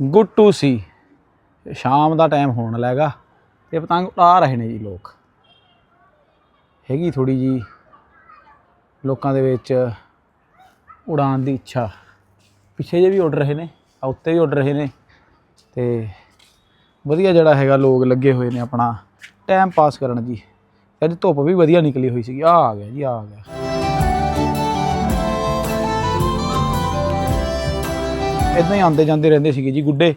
Good to ਸੀ। ਸ਼ਾਮ ਦਾ time ਹੋਣ ਲੱਗਾ ਤੇ ਪਤੰਗ ਉਡਾ ਰਹੇ ਨੇ ਜੀ ਲੋਕ। ਹੈਗੀ ਥੋੜੀ ਜੀ ਲੋਕਾਂ ਦੇ ਵਿੱਚ ਉਡਾਣ ਦੀ ਇੱਛਾ। ਪਿੱਛੇ ਜੇ ਵੀ ਉੱਡ ਰਹੇ ਨੇ, ਆ ਉੱਤੇ ਵੀ ਉੱਡ ਰਹੇ ਨੇ ਤੇ ਵਧੀਆ ਜਿਹੜਾ ਹੈਗਾ ਲੋਕ ਲੱਗੇ ਹੋਏ ਨੇ ਆਪਣਾ। ਟਾਈਮ ਪਾਸ ਕਰਨ ਜੀ ਅੱਜ ਧੁੱਪ ਵੀ ਵਧੀਆ ਨਿਕਲੀ ਹੋਈ ਸੀਗੀ। ਆ ਆ ਗਿਆ ਜੀ, ਆ ਗਿਆ। ਇਦਾਂ ਹੀ ਆਉਂਦੇ ਜਾਂਦੇ ਰਹਿੰਦੇ ਸੀਗੇ ਜੀ ਗੁੱਡੇ।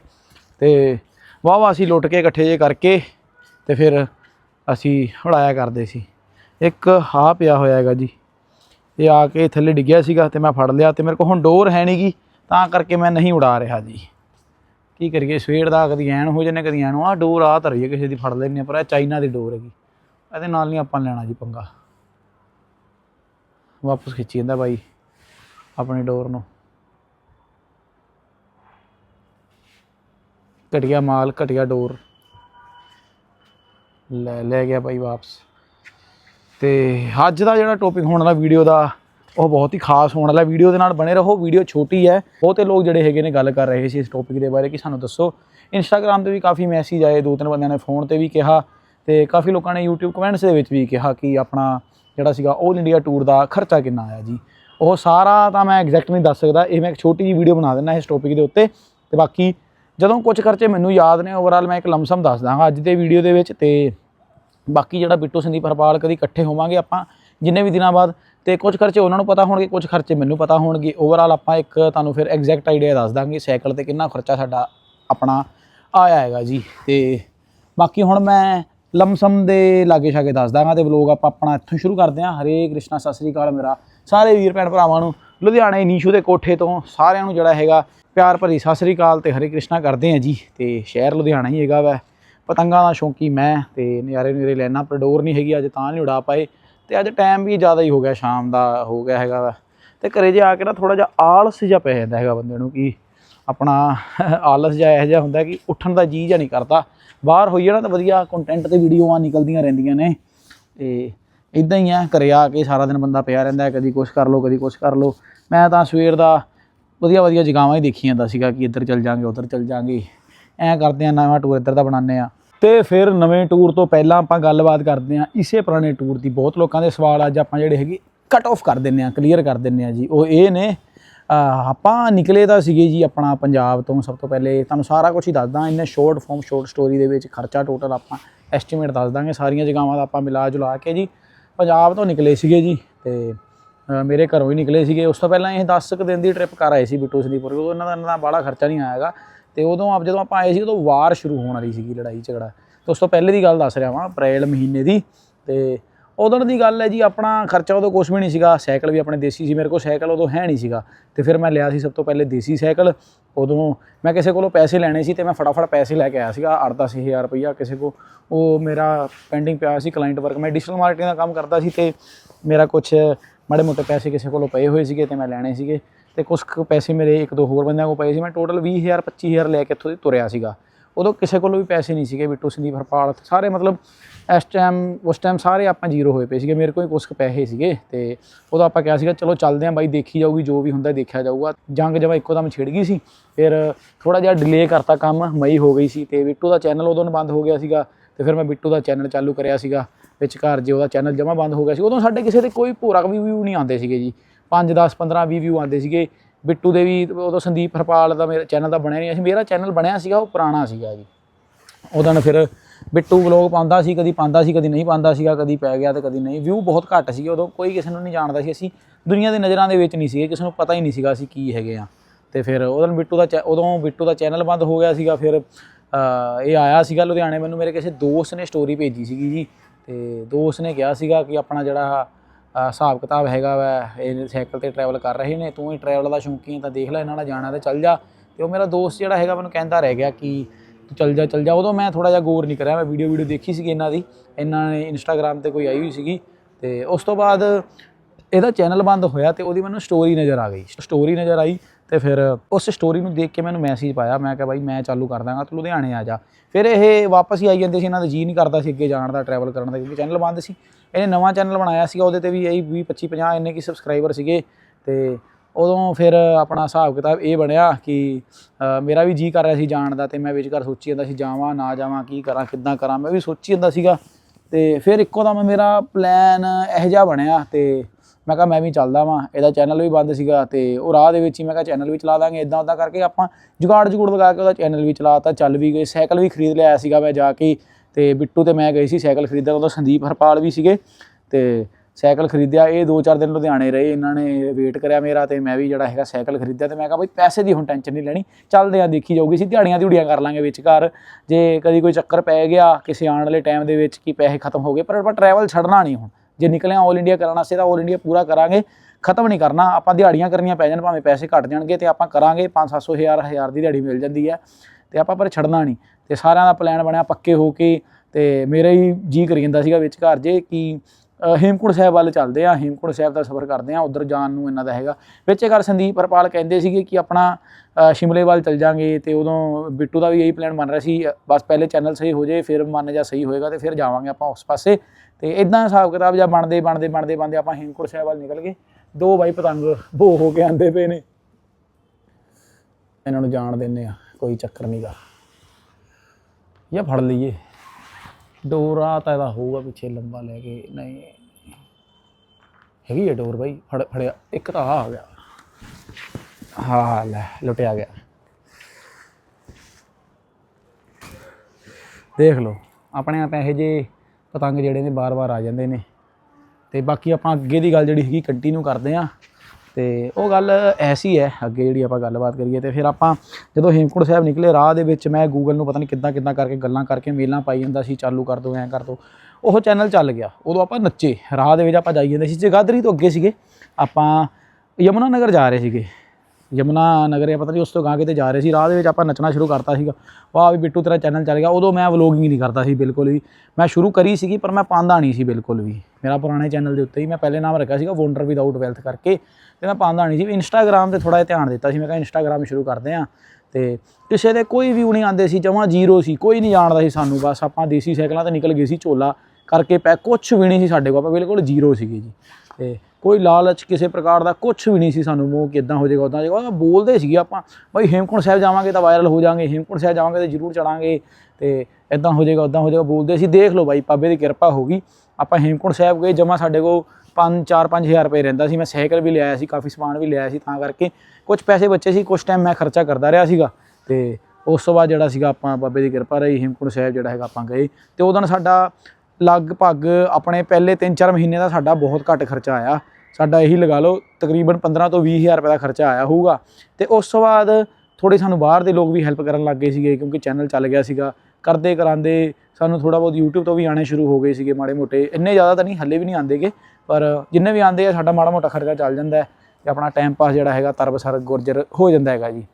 ਤੇ ਵਾਹ ਵਾਹ ਅਸੀਂ ਲੁੱਟ ਕੇ ਇਕੱਠੇ ਜੇ ਕਰਕੇ ਤੇ ਫਿਰ ਅਸੀਂ ਉਡਾਇਆ ਕਰਦੇ ਸੀ। ਇੱਕ ਹਾ ਪਿਆ ਹੋਇਆ ਹੈਗਾ ਜੀ। ਇਹ ਆ ਕੇ ਥੱਲੇ ਡਿੱਗਿਆ ਸੀਗਾ ਤੇ ਮੈਂ ਫੜ ਲਿਆ ਤੇ ਮੇਰੇ ਕੋਲ ਹੁਣ ਡੋਰ ਹੈ ਨਹੀਂਗੀ ਤਾਂ ਕਰਕੇ ਮੈਂ ਨਹੀਂ ਉਡਾ ਰਿਹਾ ਜੀ। ਕੀ ਕਰੀਏ, ਸਵੇਰ ਦਾ ਕਦੀ ਐਨ ਹੋ ਜਾਂਦੇ, ਕਦੀ ਐਨ ਆ ਡੋਰ ਆ ਧਰੀਏ ਕਿਸੇ ਦੀ ਫੜ ਲੈਂਦੇ ਪਰ ਇਹ ਚਾਈਨਾ ਦੀ ਡੋਰ ਹੈਗੀ। ਇਹਦੇ ਨਾਲ ਨਹੀਂ ਆਪਾਂ ਲੈਣਾ ਜੀ ਪੰਗਾ। ਵਾਪਸ ਖਿੱਚੀ ਜਾਂਦਾ ਬਾਈ, ਆਪਣੀ ਡੋਰ ਨੂੰ। ਘਟਿਆ ਮਾਲ, ਘਟਿਆ ਡੋਰ। ਲੈ ਲੈ ਗਿਆ ਭਾਈ ਵਾਪਸ। ਤੇ ਅੱਜ ਦਾ ਜਿਹੜਾ ਟੌਪਿਕ ਹੋਣ ਵਾਲਾ ਵੀਡੀਓ ਦਾ, ਉਹ ਬਹੁਤ ਹੀ ਖਾਸ ਹੋਣ ਵਾਲਾ। ਵੀਡੀਓ ਦੇ ਨਾਲ ਬਣੇ ਰਹੋ ਵੀਡੀਓ ਛੋਟੀ ਹੈ। ਬਹੁਤੇ ਲੋਕ ਜਿਹੜੇ ਹੈਗੇ ਨੇ ਗੱਲ ਕਰ ਰਹੇ ਸੀ ਇਸ ਟੌਪਿਕ ਦੇ ਬਾਰੇ ਕਿ ਸਾਨੂੰ ਦੱਸੋ। ਇੰਸਟਾਗ੍ਰam ਤੇ ਵੀ ਕਾਫੀ ਮੈਸੇਜ ਆਏ ਦੋ ਤਿੰਨ ਬੰਦਿਆਂ ਨੇ ਫੋਨ ਤੇ ਵੀ ਕਿਹਾ ਤੇ ਕਾਫੀ ਲੋਕਾਂ ਨੇ YouTube ਕਮੈਂਟਸ ਦੇ ਵਿੱਚ ਵੀ ਕਿਹਾ ਕਿ ਆਪਣਾ ਜਿਹੜਾ ਸੀਗਾ 올 ਇੰਡੀਆ ਟੂਰ ਦਾ ਖਰਚਾ ਕਿੰਨਾ ਆਇਆ ਜੀ। ਉਹ ਸਾਰਾ ਤਾਂ ਮੈਂ ਐਗਜ਼ੈਕਟ ਨਹੀਂ ਦੱਸ ਸਕਦਾ, ਇਹ ਮੈਂ ਇੱਕ ਛੋਟੀ ਜਿਹੀ ਵੀਡੀਓ ਬਣਾ ਦਿੰਦਾ ਇਸ ਟੌਪਿਕ ਦੇ ਉੱਤੇ। ਤੇ ਬਾਕੀ ਜਦੋਂ ਕੁਝ ਖਰਚੇ ਮੈਨੂੰ ਯਾਦ ਨੇ ਓਵਰਆਲ ਮੈਂ ਇੱਕ ਲਮਸਮ ਦੱਸ ਦਾਂਗਾ ਅੱਜ ਦੇ ਵੀਡੀਓ ਦੇ ਵਿੱਚ ਤੇ ਬਾਕੀ ਜਿਹੜਾ ਬਿੱਟੂ ਸੰਦੀਪ ਹਰਪਾਲ ਕਦੀ ਇਕੱਠੇ ਹੋਵਾਂਗੇ ਆਪਾਂ ਜਿੰਨੇ ਵੀ ਦਿਨਾਂ ਬਾਅਦ ਤੇ ਕੁਝ ਖਰਚੇ ਉਹਨਾਂ ਨੂੰ ਪਤਾ ਹੋਣਗੇ ਕੁਝ ਖਰਚੇ ਮੈਨੂੰ ਪਤਾ ਹੋਣਗੇ। ਓਵਰਆਲ ਆਪਾਂ ਇੱਕ ਤੁਹਾਨੂੰ ਫਿਰ ਐਗਜ਼ੈਕਟ ਆਈਡੀਆ ਦੱਸ ਦਾਂਗੇ ਸਾਈਕਲ ਤੇ ਕਿੰਨਾ ਖਰਚਾ ਸਾਡਾ ਆਪਣਾ ਆਇਆ ਹੈਗਾ ਜੀ। ਤੇ ਬਾਕੀ ਹੁਣ ਮੈਂ ਲਮਸਮ ਦੇ ਲਾਗੇ ਛਾਗੇ ਦੱਸ ਦਾਂਗਾ ਤੇ ਵਲੋਗ ਆਪਾਂ ਆਪਣਾ ਇੱਥੋਂ ਸ਼ੁਰੂ ਕਰਦੇ ਹਾਂ। ਹਰੇ ਕ੍ਰਿਸ਼ਨਾ, ਸਤਿ ਸ੍ਰੀ ਅਕਾਲ ਮੇਰਾ। ਸਾਰੇ ਵੀਰ ਭੈਣ ਭਰਾਵਾਂ ਨੂੰ, ਲੁਧਿਆਣੇ, ਨੀਸ਼ੂ ਦੇ ਕੋਠੇ ਤੋਂ ਸਾਰਿਆਂ ਨੂੰ ਜਿਹੜਾ ਹੈਗਾ ਪਿਆਰ ਭਰੀ ਸਤਿ ਸ੍ਰੀ ਅਕਾਲ ਤੇ ਹਰੇ ਕ੍ਰਿਸ਼ਨਾ ਕਰਦੇ ਹਾਂ ਜੀ ਤੇ ਸ਼ਹਿਰ ਲੁਧਿਆਣਾ ਹੀ ਹੈਗਾ ਵੈ। ਪਤੰਗਾਂ ਦਾ ਸ਼ੌਂਕੀ ਮੈਂ ਤੇ ਨਜ਼ਾਰੇ ਨਜ਼ਾਰੇ ਲੈਣਾ ਪਰ ਡੋਰ ਨਹੀਂ ਹੈਗੀ, ਅੱਜ ਤਾਂ ਨਹੀਂ ਉਡਾ ਪਾਏ ਤੇ ਅੱਜ ਟਾਈਮ ਵੀ ਜ਼ਿਆਦਾ ਹੀ ਹੋ ਗਿਆ, ਸ਼ਾਮ ਦਾ ਹੋ ਗਿਆ ਹੈਗਾ ਵਾ। ਤੇ ਘਰੇ ਜੇ ਆ ਕੇ ਨਾ ਥੋੜਾ ਜਿਹਾ ਆਲਸ ਜਿਹਾ ਪੈ ਜਾਂਦਾ ਹੈਗਾ ਬੰਦੇ ਨੂੰ ਕਿ ਆਪਣਾ ਆਲਸ ਜਿਹਾ ਇਹੋ ਜਿਹਾ ਹੁੰਦਾ ਕਿ ਉੱਠਣ ਦਾ ਜੀ ਜਿਹਾ ਨਹੀਂ ਕਰਦਾ। ਬਾਹਰ ਹੋਈਏ ਨਾ ਤਾਂ ਵਧੀਆ ਕੰਟੈਂਟ ਤੇ ਵੀਡੀਓਆਂ ਨਿਕਲਦੀਆਂ ਰਹਿੰਦੀਆਂ ਨੇ ਤੇ ਇਦਾਂ ਹੀ ਆ ਘਰੇ ਆ ਕੇ ਸਾਰਾ ਦਿਨ ਬੰਦਾ ਪਿਆ ਰਹਿੰਦਾ ਕਦੀ ਕੁਛ ਕਰ ਲਓ, ਕਦੀ ਕੁਛ ਕਰ ਲਓ। ਮੈਂ ਤਾਂ ਸਵੇਰ ਦਾ ਵਧੀਆ ਵਧੀਆ ਜਗ੍ਹਾਵਾਂ ਹੀ ਦੇਖੀ ਜਾਂਦਾ ਸੀਗਾ ਕਿ ਇੱਧਰ ਚੱਲ ਜਾਾਂਗੇ, ਉੱਧਰ ਚੱਲ ਜਾਾਂਗੇ। ਐਂ ਕਰਦੇ ਆ ਨਵਾਂ ਟੂਰ ਇੱਧਰ ਦਾ ਬਣਾਉਂਦੇ ਆ ਤੇ ਫਿਰ ਨਵੇਂ ਟੂਰ ਤੋਂ ਪਹਿਲਾਂ ਆਪਾਂ ਗੱਲਬਾਤ ਕਰਦੇ ਆ ਇਸੇ ਪੁਰਾਣੇ ਟੂਰ ਦੀ। ਬਹੁਤ ਲੋਕਾਂ ਦੇ ਸਵਾਲ ਅੱਜ ਆਪਾਂ ਜਿਹੜੇ ਹੈਗੇ ਕਟ ਆਫ ਕਰ ਦਿੰਨੇ ਆ ਕਲੀਅਰ ਕਰ ਦਿੰਨੇ ਆ ਜੀ। ਉਹ ਇਹ ਨੇ ਆਪਾਂ ਨਿਕਲੇ ਤਾਂ ਸੀਗੇ ਜੀ ਆਪਣਾ ਪੰਜਾਬ ਤੋਂ ਸਭ ਤੋਂ ਪਹਿਲੇ। ਤੁਹਾਨੂੰ ਸਾਰਾ ਕੁਝ ਹੀ ਦੱਸਦਾ, ਇੰਨੇ ਸ਼ਾਰਟ ਫਾਰਮ ਸ਼ਾਰਟ ਸਟੋਰੀ ਦੇ ਵਿੱਚ ਖਰਚਾ ਟੋਟਲ ਆਪਾਂ ਐਸਟੀਮੇਟ ਦੱਸ ਦਾਂਗੇ। ਸਾਰੀਆਂ ਜਗ੍ਹਾਵਾਂ ਦਾ ਆਪਾਂ ਮਿਲਾ ਜੁਲਾ ਕੇ ਜੀ ਪੰਜਾਬ ਤੋਂ ਨਿਕਲੇ ਸੀਗੇ ਜੀ। ਤੇ ਮੇਰੇ ਘਰੋਂ ਹੀ ਨਿਕਲੇ ਸੀਗੇ। ਉਸ ਤੋਂ ਪਹਿਲਾਂ ਇਹ 10 ਕੁ ਦਿਨ ਦੀ ਟ੍ਰਿਪ ਕਰ ਆਏ ਸੀ ਬਿੱਟੂ ਸਦੀਪੁਰ ਉਦੋਂ ਇਹਨਾਂ ਦਾ ਇਹਨਾਂ ਦਾ ਬਾਹਲਾ ਖਰਚਾ ਨਹੀਂ ਆਇਆਗਾ ਤੇ ਉਦੋਂ ਆਪ ਜਦੋਂ ਆਪਾਂ ਆਏ ਸੀ, ਉਦੋਂ ਵਾਰ ਸ਼ੁਰੂ ਹੋਣ ਵਾਲੀ ਸੀਗੀ ਲੜਾਈ, ਝਗੜਾ। ਤੇ ਉਸ ਤੋਂ ਪਹਿਲੇ ਦੀ ਗੱਲ ਦੱਸ ਰਿਹਾ ਵਾਂ, ਅਪ੍ਰੈਲ ਮਹੀਨੇ ਦੀ। ਤੇ ਉਦੋਂ ਦੀ ਗੱਲ ਹੈ ਜੀ, ਆਪਣਾ ਖਰਚਾ ਉਦੋਂ ਕੁਝ ਵੀ ਨਹੀਂ ਸੀਗਾ। ਸਾਈਕਲ ਵੀ ਆਪਣੇ ਦੇਸੀ ਸੀ, ਮੇਰੇ ਕੋਲ ਸਾਈਕਲ ਉਦੋਂ ਹੈ ਨਹੀਂ ਸੀਗਾ। ਤੇ ਫਿਰ ਮੈਂ ਲਿਆ ਸੀ ਸਭ ਤੋਂ ਪਹਿਲੇ ਦੇਸੀ ਸਾਈਕਲ। ਉਦੋਂ ਮੈਂ ਕਿਸੇ ਕੋਲੋਂ ਪੈਸੇ ਲੈਣੇ ਸੀ ਤੇ ਮੈਂ ਫਟਾਫਟ ਪੈਸੇ ਲੈ ਕੇ ਆਇਆ ਸੀਗਾ 8-10000 ਰੁਪਈਆ ਕਿਸੇ ਕੋ ਉਹ ਮੇਰਾ ਪੈਂਡਿੰਗ ਪਿਆ ਸੀ ਕਲਾਇੰਟ ਵਰਕ ਮੈਂ ਡਿਜੀਟਲ ਮਾਰਕੀਟਿੰਗ ਦਾ ਕੰਮ ਕਰਦਾ ਸੀ ਤੇ ਮੇਰਾ ਕੁਝ ਮਾੜੇ ਮੋਟੇ ਪੈਸੇ ਕਿਸੇ ਕੋਲੋਂ ਪਏ ਹੋਏ ਸੀਗੇ ਤੇ ਮੈਂ ਲੈਣੇ ਸੀਗੇ ਤੇ ਕੁਝ ਕੁ ਪੈਸੇ ਮੇਰੇ ਇੱਕ ਦੋ ਹੋਰ ਬੰਦਿਆਂ ਕੋਲ ਪਏ ਸੀ। ਮੈਂ ਟੋਟਲ 20000 25000 ਲੈ ਕੇ ਇੱਥੋਂ ਦੀ ਤੁਰਿਆ ਸੀਗਾ। ਉਦੋਂ ਕਿਸੇ ਕੋਲੋਂ ਵੀ ਪੈਸੇ ਨਹੀਂ ਸੀਗੇ, ਬਿੱਟੂ ਸੰਦੀਪ ਹਰਪਾਲ, ਸਾਰੇ ਮਤਲਬ ਇਸ ਟਾਈਮ ਉਸ ਟਾਈਮ ਸਾਰੇ ਆਪਾਂ ਜ਼ੀਰੋ ਹੋਏ ਪਏ ਸੀਗੇ, ਮੇਰੇ ਕੋਲ ਹੀ ਕੁਝ ਕੁ ਪੈਸੇ ਸੀਗੇ ਤੇ ਉਦੋਂ ਆਪਾਂ ਕਿਹਾ ਸੀਗਾ, ਚਲੋ ਚੱਲਦੇ ਆਂ ਬਾਈ, ਦੇਖੀ ਜਾਊਗੀ, ਜੋ ਵੀ ਹੁੰਦਾ ਦੇਖਿਆ ਜਾਊਗਾ। ਜੰਗ ਜਮਾ ਇੱਕੋ ਦਮ ਛਿੜ ਗਈ ਸੀ। ਫਿਰ ਥੋੜਾ ਜਿਹਾ ਡਿਲੇ ਕਰਤਾ ਕੰਮ, ਮਈ ਹੋ ਗਈ ਸੀ ਤੇ ਬਿੱਟੂ ਦਾ ਚੈਨਲ ਉਦੋਂ ਨੂੰ ਬੰਦ ਹੋ ਗਿਆ ਸੀਗਾ। ਤੇ ਫਿਰ ਮੈਂ ਬਿੱਟੂ ਦਾ ਚੈਨਲ ਚਾਲੂ ਕਰਿਆ ਸੀਗਾ ਵਿਚਕਾਰ ਜੇ ਉਹਦਾ ਚੈਨਲ ਜਮਾ ਬੰਦ ਹੋ ਗਿਆ ਸੀ, ਉਦੋਂ ਸਾਡੇ ਕਿਸੇ ਦੇ ਕੋਈ ਭੂਰਾ ਵੀ ਵਿਊ ਨਹੀਂ ਆਉਂਦੇ ਸੀਗੇ ਜੀ। 5 10 15 20 ਵਿਊ ਆਉਂਦੇ ਸੀਗੇ। ਬਿੱਟੂ ਦੇ ਵੀ, ਉਦੋਂ ਸੰਦੀਪ ਹਰਪਾਲ ਦਾ ਮੇਰਾ ਚੈਨਲ ਦਾ ਬਣਿਆ ਨਹੀਂ ਸੀ ਮੇਰਾ ਚੈਨਲ ਬਣਿਆ ਸੀਗਾ, ਉਹ ਪੁਰਾਣਾ ਸੀਗਾ ਜੀ। ਉਦੋਂ ਫਿਰ ਬਿੱਟੂ ਵਲੌਗ ਪਾਉਂਦਾ ਸੀ, ਕਦੀ ਪਾਉਂਦਾ ਸੀ, ਕਦੀ ਨਹੀਂ ਪਾਉਂਦਾ ਸੀਗਾ, ਕਦੀ ਪੈ ਗਿਆ ਤੇ ਕਦੀ ਨਹੀਂ। ਵਿਊ ਬਹੁਤ ਘੱਟ ਸੀ ਉਦੋਂ, ਕੋਈ ਕਿਸੇ ਨੂੰ ਨਹੀਂ ਜਾਣਦਾ ਸੀ। ਅਸੀਂ ਦੁਨੀਆ ਦੀ ਨਜ਼ਰਾਂ ਦੇ ਵਿੱਚ ਨਹੀਂ ਸੀਗੇ, ਕਿਸੇ ਨੂੰ ਪਤਾ ਹੀ ਨਹੀਂ ਸੀਗਾ ਅਸੀਂ ਕੀ ਹੈਗੇ ਆ। ਤੇ ਫਿਰ ਉਦੋਂ ਬਿੱਟੂ ਦਾ ਚੈ- ਉਦੋਂ ਬਿੱਟੂ ਦਾ ਚੈਨਲ ਬੰਦ ਹੋ ਗਿਆ ਸੀਗਾ, ਫਿਰ ਇਹ ਆਇਆ ਸੀਗਾ ਲੁਧਿਆਣੇ, ਮੈਨੂੰ ਮੇਰੇ ਕਿਸੇ ਦੋਸਤ ਨੇ ਸਟੋਰੀ ਭੇਜੀ ਸੀਗੀ ਜੀ। ਤੇ ਦੋਸਤ ਨੇ ਕਿਹਾ ਸੀਗਾ ਕਿ ਆਪਣਾ ਜਿਹੜਾ ਹਿਸਾਬ ਕਿਤਾਬ ਹੈਗਾ ਵਾ, ਇਹ ਸਾਈਕਲ ਤੇ ਟਰੈਵਲ ਕਰ ਰਹੇ ਨੇ, ਤੂੰ ਹੀ ਟਰੈਵਲ ਦਾ ਸ਼ੌਂਕੀ ਤਾਂ ਦੇਖ ਲੈ, ਇਹਨਾਂ ਨਾਲ ਜਾਣਾ ਤੇ ਚੱਲ ਜਾ। ਤੇ ਉਹ ਮੇਰਾ ਦੋਸਤ ਜਿਹੜਾ ਹੈਗਾ ਮੈਨੂੰ ਕਹਿੰਦਾ ਰਹਿ ਗਿਆ ਕਿ ਤੂੰ ਚੱਲ ਜਾ ਚੱਲ ਜਾ। ਉਦੋਂ ਮੈਂ ਥੋੜਾ ਜਿਹਾ ਗੌਰ ਨਹੀਂ ਕਰਿਆ, ਮੈਂ ਵੀਡੀਓ ਵੀਡੀਓ ਦੇਖੀ ਸੀਗੀ ਇਹਨਾਂ ਦੀ, ਇਹਨਾਂ ਨੇ ਇੰਸਟਾਗ੍ਰam ਤੇ ਕੋਈ ਆਈ ਹੋਈ ਸੀਗੀ। ਤੇ ਉਸ ਤੋਂ ਬਾਅਦ ਇਹਦਾ ਚੈਨਲ ਬੰਦ ਹੋਇਆ ਤੇ ਉਹਦੀ ਮੈਨੂੰ ਸਟੋਰੀ ਨਜ਼ਰ ਆ ਗਈ। ਸਟੋਰੀ ਨਜ਼ਰ ਆਈ ਤੇ ਫਿਰ ਉਸ ਸਟੋਰੀ ਨੂੰ ਦੇਖ ਕੇ ਮੈਨੂੰ ਮੈਸੇਜ ਪਾਇਆ, ਮੈਂ ਕਿਹਾ ਬਾਈ ਮੈਂ ਚਾਲੂ ਕਰ ਦਾਂਗਾ ਤੂੰ ਲੁਧਿਆਣੇ ਆ ਜਾ। ਫਿਰ ਇਹ ਵਾਪਸ ਹੀ ਆਈ ਜਾਂਦੇ ਸੀ, ਇਹਨਾਂ ਦਾ ਜੀ ਨਹੀਂ ਕਰਦਾ ਸੀ ਅੱਗੇ ਜਾਣ ਦਾ ਟਰੈਵਲ ਕਰਨ ਦਾ, ਕਿਉਂਕਿ ਚੈਨਲ ਬੰਦ ਸੀ। ਇਹਨੇ ਨਵਾਂ ਚੈਨਲ ਬਣਾਇਆ ਸੀਗਾ, ਉਹਦੇ ਤੇ ਵੀ ਇਹੀ 20 25 50 ਇੰਨੇ ਕੀ ਸਬਸਕ੍ਰਾਈਬਰ ਸੀਗੇ। ਤੇ ਉਦੋਂ ਫਿਰ ਆਪਣਾ ਹਿਸਾਬ ਕਿਤਾਬ ਇਹ ਬਣਿਆ ਕਿ ਮੇਰਾ ਵੀ ਜੀ ਕਰ ਰਿਹਾ ਸੀ ਜਾਣ ਦਾ ਤੇ ਮੈਂ ਵਿਚਕਾਰ ਸੋਚੀ ਜਾਂਦਾ ਸੀ ਜਾਵਾਂ, ਨਾ ਜਾਵਾਂ, ਕੀ ਕਰਾਂ, ਕਿੱਦਾਂ ਕਰਾਂ, ਮੈਂ ਵੀ ਸੋਚੀ ਜਾਂਦਾ ਸੀਗਾ। ਤੇ ਫਿਰ ਇੱਕੋ ਦਮ ਮੇਰਾ ਪਲਾਨ ਇਹੋ ਜਿਹਾ ਬਣਿਆ ਤੇ ਮੈਂ ਕਿਹਾ ਮੈਂ ਵੀ ਚੱਲਦਾ ਵਾਂ, ਇਹਦਾ ਚੈਨਲ ਵੀ ਬੰਦ ਸੀਗਾ ਤੇ ਉਹ ਰਾਹ ਦੇ ਵਿੱਚ ਹੀ ਮੈਂ ਕਿਹਾ ਚੈਨਲ ਵੀ ਚਲਾ ਦਾਂਗੇ ਇਦਾਂ ਉਦਾਂ ਕਰਕੇ ਆਪਾਂ ਜੁਗਾੜ ਜੁਗੜ ਲਗਾ ਕੇ ਉਹਦਾ ਚੈਨਲ ਵੀ ਚਲਾਤਾ ਚੱਲ ਵੀ ਗਏ, ਸਾਈਕਲ ਵੀ ਖਰੀਦ ਲਿਆ ਸੀਗਾ ਮੈਂ ਜਾ ਕੇ ਤੇ ਬਿੱਟੂ ਤੇ ਮੈਂ ਗਏ ਸੀ ਸਾਈਕਲ ਖਰੀਦਣ, ਉਦੋਂ ਸੰਦੀਪ ਹਰਪਾਲ ਵੀ ਸੀਗੇ ਤੇ ਸਾਈਕਲ ਖਰੀਦਿਆ, ਇਹ 2-4 ਦਿਨ ਲੁਧਿਆਣੇ ਰਹੇ, ਇਹਨਾਂ ਨੇ ਵੇਟ ਕਰਿਆ ਮੇਰਾ ਤੇ ਮੈਂ ਵੀ ਜਿਹੜਾ ਹੈਗਾ ਸਾਈਕਲ ਖਰੀਦਿਆ ਤੇ ਮੈਂ ਕਿਹਾ ਬਈ ਪੈਸੇ ਦੀ ਹੁਣ ਟੈਨਸ਼ਨ ਨਹੀਂ ਲੈਣੀ, ਚੱਲਦੇ ਆ ਦੇਖੀ ਜਾਊਗੀ ਸੀ ਦਿਹਾੜੀਆਂ ਦਿਹੜੀਆਂ ਕਰ ਲਾਂਗੇ ਵਿਚਕਾਰ, ਜੇ ਕਦੀ ਕੋਈ ਚੱਕਰ ਪੈ ਗਿਆ, ਕਿਸੇ ਆਉਣ ਵਾਲੇ ਟਾਈਮ ਦੇ ਵਿੱਚ ਕਿ ਪੈਸੇ ਖਤਮ ਹੋ ਗਏ, ਪਰ ਆਪਾਂ ਟਰੈਵਲ ਛੱਡਣਾ ਨਹੀਂ ਹੁਣ। ਜੇ ਨਿਕਲੇ ਆਲ ਇੰਡੀਆ ਕਰਨ ਵਾਸਤੇ ਤਾਂ ਆਲ ਇੰਡੀਆ ਪੂਰਾ ਕਰਾਂਗੇ। ਖਤਮ ਨਹੀਂ ਕਰਨਾ। ਆਪਾਂ ਦਿਹਾੜੀਆਂ ਕਰਨੀਆਂ ਪੈ ਜਾਣ, ਭਾਵੇਂ ਪੈਸੇ ਘਟ ਜਾਣਗੇ ਤੇ ਆਪਾਂ ਕਰਾਂਗੇ। 5-700 ਹਜ਼ਾਰ ਹਜ਼ਾਰ ਦੀ ਦਿਹਾੜੀ ਮਿਲ ਜਾਂਦੀ ਹੈ ਤੇ ਆਪਾਂ ਪਰ ਛੱਡਣਾ ਨਹੀਂ। ਤੇ ਸਾਰਿਆਂ ਦਾ ਪਲਾਨ ਬਣਿਆ ਪੱਕੇ ਹੋ ਕੇ ਤੇ ਮੇਰਾ ਹੀ ਜੀ ਕਰੀ ਜਾਂਦਾ ਸੀਗਾ ਵਿੱਚ ਘਰ ਜੇ ਕਿ ਅ, ਹੇਮਕੁੰਟ ਸਾਹਿਬ ਵੱਲ ਚੱਲਦੇ ਆ ਹੇਮਕੁੰਟ ਸਾਹਿਬ ਦਾ ਸਫ਼ਰ ਕਰਦੇ ਆ ਉਧਰ ਜਾਣ ਨੂੰ ਇਹਨਾਂ ਦਾ ਹੈਗਾ। ਵਿੱਚ ਘਰ ਸੰਦੀਪ ਹਰਪਾਲ ਕਹਿੰਦੇ ਸੀਗੇ ਕਿ ਆਪਣਾ ਸ਼ਿਮਲੇ ਵੱਲ ਚੱਲ ਜਾਾਂਗੇ ਤੇ ਉਦੋਂ ਬਿੱਟੂ ਦਾ ਵੀ ਇਹੀ ਪਲਾਨ ਬਣ ਰਿਹਾ ਸੀ ਬਸ ਪਹਿਲੇ ਚੈਨਲ ਸਹੀ ਹੋ ਜਾਏ ਫਿਰ ਮਨ ਜਾਂ ਸਹੀ ਹੋਏਗਾ ਤੇ ਫਿਰ ਜਾਵਾਂਗੇ ਆਪਾਂ ਉਸ ਪਾਸੇ। ਤੇ ਇਦਾਂ ਹਿਸਾਬ ਕਿਤਾਬ ਜਾਂ ਬਣਦੇ ਬਣਦੇ ਬਣਦੇ ਬਣਦੇ ਆਪਾਂ ਹੇਮਕੁੰਟ ਸਾਹਿਬ ਵੱਲ ਨਿਕਲ ਗਏ। ਦੋ ਬਾਈ ਪਤੰਗ ਭੋ ਹੋ ਕੇ ਆਂਦੇ ਪਏ ਨੇ। ਇਹਨਾਂ ਨੂੰ ਜਾਣ ਦਿੰਨੇ ਆ ਕੋਈ ਚੱਕਰ ਨਹੀਂਗਾ ਜਾਂ ਫੜ ਲਈਏ। ਡੋਰਾ ਤਾਂ ਇਹਦਾ ਹੋਊਗਾ ਪਿੱਛੇ ਲੰਬਾ ਲੈ ਕੇ, ਨਹੀਂ। ਹੈਗੀ ਹੈ ਡੋਰ ਬਾਈ, ਫੜ ਫੜਿਆ। ਇੱਕ ਤਾਂ ਆਹ ਆ ਗਿਆ। ਹਾਂ ਲੈ, ਲੁੱਟਿਆ ਗਿਆ। ਦੇਖ ਲਓ, ਆਪਣੇ ਆਪ ਇਹੋ ਜਿਹੇ ਪਤੰਗ ਜਿਹੜੇ ਨੇ ਬਾਰ-ਬਾਰ ਆ ਜਾਂਦੇ ਨੇ। ਤੇ ਬਾਕੀ ਆਪਾਂ ਅੱਗੇ ਦੀ ਗੱਲ ਜਿਹੜੀ ਹੈਗੀ ਕੰਟੀਨਿਊ ਕਰਦੇ ਆ। ਤੇ ਉਹ ਗੱਲ ਐਸੀ ਹੈ, ਅੱਗੇ ਜਿਹੜੀ ਆਪਾਂ ਗੱਲਬਾਤ ਕਰੀਏ ਤੇ ਫਿਰ ਆਪਾਂ ਜਦੋਂ ਹੇਮਕੁੰਟ ਸਾਹਿਬ ਨਿਕਲੇ, ਰਾਹ ਦੇ ਵਿੱਚ ਮੈਂ ਗੂਗਲ ਨੂੰ ਪਤਾ ਨਹੀਂ ਕਿੱਦਾਂ ਕਿੱਦਾਂ ਕਰਕੇ ਗੱਲਾਂ ਕਰਕੇ ਮੇਲਾਂ ਪਾਈ ਜਾਂਦਾ ਸੀ, ਚਾਲੂ ਕਰ ਦੋ, ਐਂ ਕਰ ਦੋ, ਉਹ ਚੈਨਲ ਚੱਲ ਗਿਆ। ਉਦੋਂ ਆਪਾਂ ਨੱਚੇ, ਰਾਹ ਦੇ ਵਿੱਚ ਆਪਾਂ ਜਾਈ ਜਾਂਦੇ ਸੀ, ਜਗਾਦਰੀ ਤੋਂ ਅੱਗੇ ਸੀਗੇ। ਆਪਾਂ ਯਮੁਨਾ ਨਗਰ ਜਾ ਰਹੇ ਸੀਗੇ। ਯਮੁਨਾ ਨਗਰ ਹੈ ਪਤਾ ਨਹੀਂ ਉਸ ਤੋਂ ਗਾਂ ਕਿਤੇ ਜਾ ਰਹੇ ਸੀ, ਰਾਹ ਦੇ ਵਿੱਚ ਆਪਾਂ ਨੱਚਣਾ ਸ਼ੁਰੂ ਕਰਤਾ ਸੀਗਾ। ਵਾਹ ਵੀ ਬਿੱਟੂ, ਤੇਰਾ ਚੈਨਲ ਚੱਲ ਗਿਆ। ਉਦੋਂ ਮੈਂ ਵਲੋਗਿੰਗ ਨਹੀਂ ਕਰਦਾ ਸੀ, ਬਿਲਕੁਲ ਵੀ। ਮੈਂ ਸ਼ੁਰੂ ਕਰੀ ਸੀਗੀ, ਪਰ ਮੈਂ ਪਾਉਂਦਾ ਨਹੀਂ ਸੀ, ਬਿਲਕੁਲ ਵੀ। ਮੇਰਾ ਪੁਰਾਣੇ ਚੈਨਲ ਦੇ ਉੱਤੇ ਹੀ ਮੈਂ ਪਹਿਲੇ ਨਾਮ ਰੱਖਿਆ ਸੀਗਾ ਵੰਡਰ ਵਿਦਆਊਟ ਵੈਲਥ ਕਰਕੇ। ਤੇ ਮੈਂ ਪਾਉਂਦਾ ਨਹੀਂ ਸੀ। ਇੰਸਟਾਗ੍ਰam ਤੇ ਥੋੜਾ ਜਿਹਾ ਧਿਆਨ ਦਿੱਤਾ ਸੀ। ਮੈਂ ਕਿਹਾ ਇੰਸਟਾਗ੍ਰam ਸ਼ੁਰੂ ਕਰਦੇ ਆ ਤੇ ਕਿਸੇ ਦੇ ਕੋਈ ਵੀ ਨਹੀਂ ਆਉਂਦੇ ਸੀ, ਜਮਾਂ ਜ਼ੀਰੋ ਸੀ। ਕੋਈ ਨਹੀਂ ਜਾਣਦਾ ਸੀ ਸਾਨੂੰ। ਬਸ ਆਪਾਂ ਦੇਸੀ ਸਾਈਕਲਾਂ ਤੇ ਨਿਕਲ ਗਏ ਸੀ ਝੋਲਾ ਕਰਕੇ ਪੈ ਕੁਝ ਵੀ ਨਹੀਂ ਸੀ ਸਾਡੇ ਕੋਲ। ਆਪਾਂ ਬਿਲਕੁਲ ਜ਼ੀਰੋ ਸੀਗੇ ਜੀ। ਤੇ ਕੋਈ ਲਾਲਚ ਕਿਸੇ ਪ੍ਰਕਾਰ ਦਾ ਕੁਝ ਵੀ ਨਹੀਂ ਸੀ ਸਾਨੂੰ। ਮੋਹ ਕਿ ਇਦਾਂ ਹੋ ਜਾਏਗਾ। ਉਦਾਂ ਜਾਏਗਾ ਬੋਲਦੇ ਸੀਗੇ ਆਪਾਂ। ਬਈ ਹੇਮਕੁੰਟ ਸਾਹਿਬ ਜਾਵਾਂਗੇ ਤਾਂ ਵਾਇਰਲ ਹੋ ਜਾਾਂਗੇ। ਹੇਮਕੁੰਟ ਸਾਹਿਬ ਜਾਵਾਂਗੇ ਤਾਂ ਜ਼ਰੂਰ ਚੜਾਂਗੇ। ਤੇ ਇਦਾਂ ਹੋ ਜਾਏਗਾ ਉਦਾਂ ਹੋ ਜਾਏਗਾ। ਬੋਲਦੇ ਸੀ, ਦੇਖ ਲਓ ਬਾਈ ਪਾਬੇ ਦੀ ਕਿਰਪਾ ਹੋ ਗਈ। ਆਪਾਂ ਹੇਮਕੁੰਟ ਸਾਹਿਬ ਗਏ। ਜਮਾ ਸਾਡੇ ਕੋਲ 5 4 5000 ਰੁਪਏ ਰਹਿੰਦਾ ਸੀ। ਮੈਂ ਸਾਈਕਲ ਵੀ ਲਿਆਇਆ ਸੀ, ਕਾਫੀ ਸਮਾਨ ਵੀ ਲਿਆਇਆ ਸੀ, ਤਾਂ ਕਰਕੇ ਕੁਝ ਪੈਸੇ ਬਚੇ ਸੀ। ਕੁਝ ਟਾਈਮ ਮੈਂ ਖਰਚਾ ਕਰਦਾ ਰਿਹਾ ਸੀਗਾ ਤੇ ਉਸ ਤੋਂ ਬਾਅਦ ਜਿਹੜਾ ਸੀਗਾ ਆਪਾਂ ਬਾਬੇ ਦੀ ਕਿਰਪਾ ਰਹੀ, ਹੇਮਕੁੰਟ ਸਾਹਿਬ ਜਿਹੜਾ ਹੈਗਾ ਆਪਾਂ ਗਏ ਤੇ ਉਦੋਂ ਸਾਡਾ ਲਗਭਗ ਆਪਣੇ ਪਹਿਲੇ 3-4 ਮਹੀਨੇ ਦਾ ਸਾਡਾ ਬਹੁਤ ਘੱਟ ਖਰਚਾ ਆਇਆ। ਸਾਡਾ ਇਹੀ ਲਗਾ ਲਓ, ਤਕਰੀਬਨ 15 ਤੋਂ 20000 ਰੁਪਏ ਦਾ ਖਰਚਾ ਆਇਆ ਹੋਊਗਾ। ਤੇ ਉਸ ਤੋਂ ਬਾਅਦ ਥੋੜੇ ਸਾਨੂੰ ਬਾਹਰ ਦੇ ਲੋਕ ਵੀ ਹੈਲਪ ਕਰਨ ਲੱਗ ਗਏ ਸੀਗੇ, ਕਿਉਂਕਿ ਚੈਨਲ ਚੱਲ ਗਿਆ ਸੀਗਾ। ਕਰਦੇ ਕਰਾਂਦੇ ਸਾਨੂੰ ਥੋੜਾ ਬਹੁਤ YouTube ਤੋਂ ਵੀ ਆਣੇ ਸ਼ੁਰੂ ਹੋ ਗਏ ਸੀਗੇ ਮਾੜੇ ਮੋਟੇ। ਇੰਨੇ ਜ਼ਿਆਦਾ ਤਾਂ ਨਹੀਂ, ਹੱਲੇ ਵੀ ਨਹੀਂ ਆਉਂਦੇਗੇ। ਪਰ ਜਿੰਨੇ ਵੀ ਆਉਂਦੇ ਆ, ਸਾਡਾ ਮਾੜਾ ਮੋਟਾ ਖਰਚਾ ਚੱਲ ਜਾਂਦਾ ਹੈ ਤੇ ਆਪਣਾ ਟਾਈਮ ਪਾਸ ਜਿਹੜਾ ਹੈਗਾ, ਤਰਬਸਰ, ਗੁਰਜਰ ਹੋ ਜਾਂਦਾ ਹੈਗਾ ਜੀ।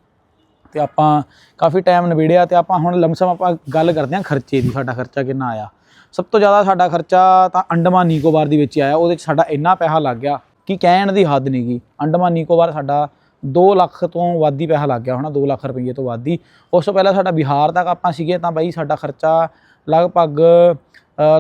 ਤੇ ਆਪਾਂ ਕਾਫੀ ਟਾਈਮ ਨਿਬੇੜਿਆ ਤੇ ਆਪਾਂ ਹੁਣ ਲਮਸਮ ਆਪਾਂ ਗੱਲ ਕਰਦੇ ਹਾਂ ਖਰਚੇ ਦੀ, ਸਾਡਾ ਖਰਚਾ ਕਿੰਨਾ ਆਇਆ। ਸਭ ਤੋਂ ਜ਼ਿਆਦਾ ਸਾਡਾ ਖਰਚਾ ਤਾਂ ਅੰਡਮਾਨ ਨਿਕੋਬਾਰ ਦੇ ਵਿੱਚ ਆਇਆ, ਉਹਦੇ ਵਿੱਚ ਸਾਡਾ ਇੰਨਾ ਪੈਸਾ ਲੱਗ ਗਿਆ ਕਿ ਕਹਿਣ ਦੀ ਹੱਦ ਨਹੀਂ ਗੀ ਅੰਡਮਾਨ ਨਿਕੋਬਾਰ ਸਾਡਾ 2 ਲੱਖ ਤੋਂ ਵੱਧ ਹੀ ਪੈਸਾ ਲੱਗ ਗਿਆ ਹੋਣਾ 2 ਲੱਖ ਰੁਪਏ ਤੋਂ ਵੱਧ ਹੀ। ਉਸ ਤੋਂ ਪਹਿਲਾਂ ਸਾਡਾ ਬਿਹਾਰ ਤੱਕ ਆਪਾਂ ਸੀਗੇ, ਤਾਂ ਬਾਈ ਸਾਡਾ ਖਰਚਾ ਲਗਭਗ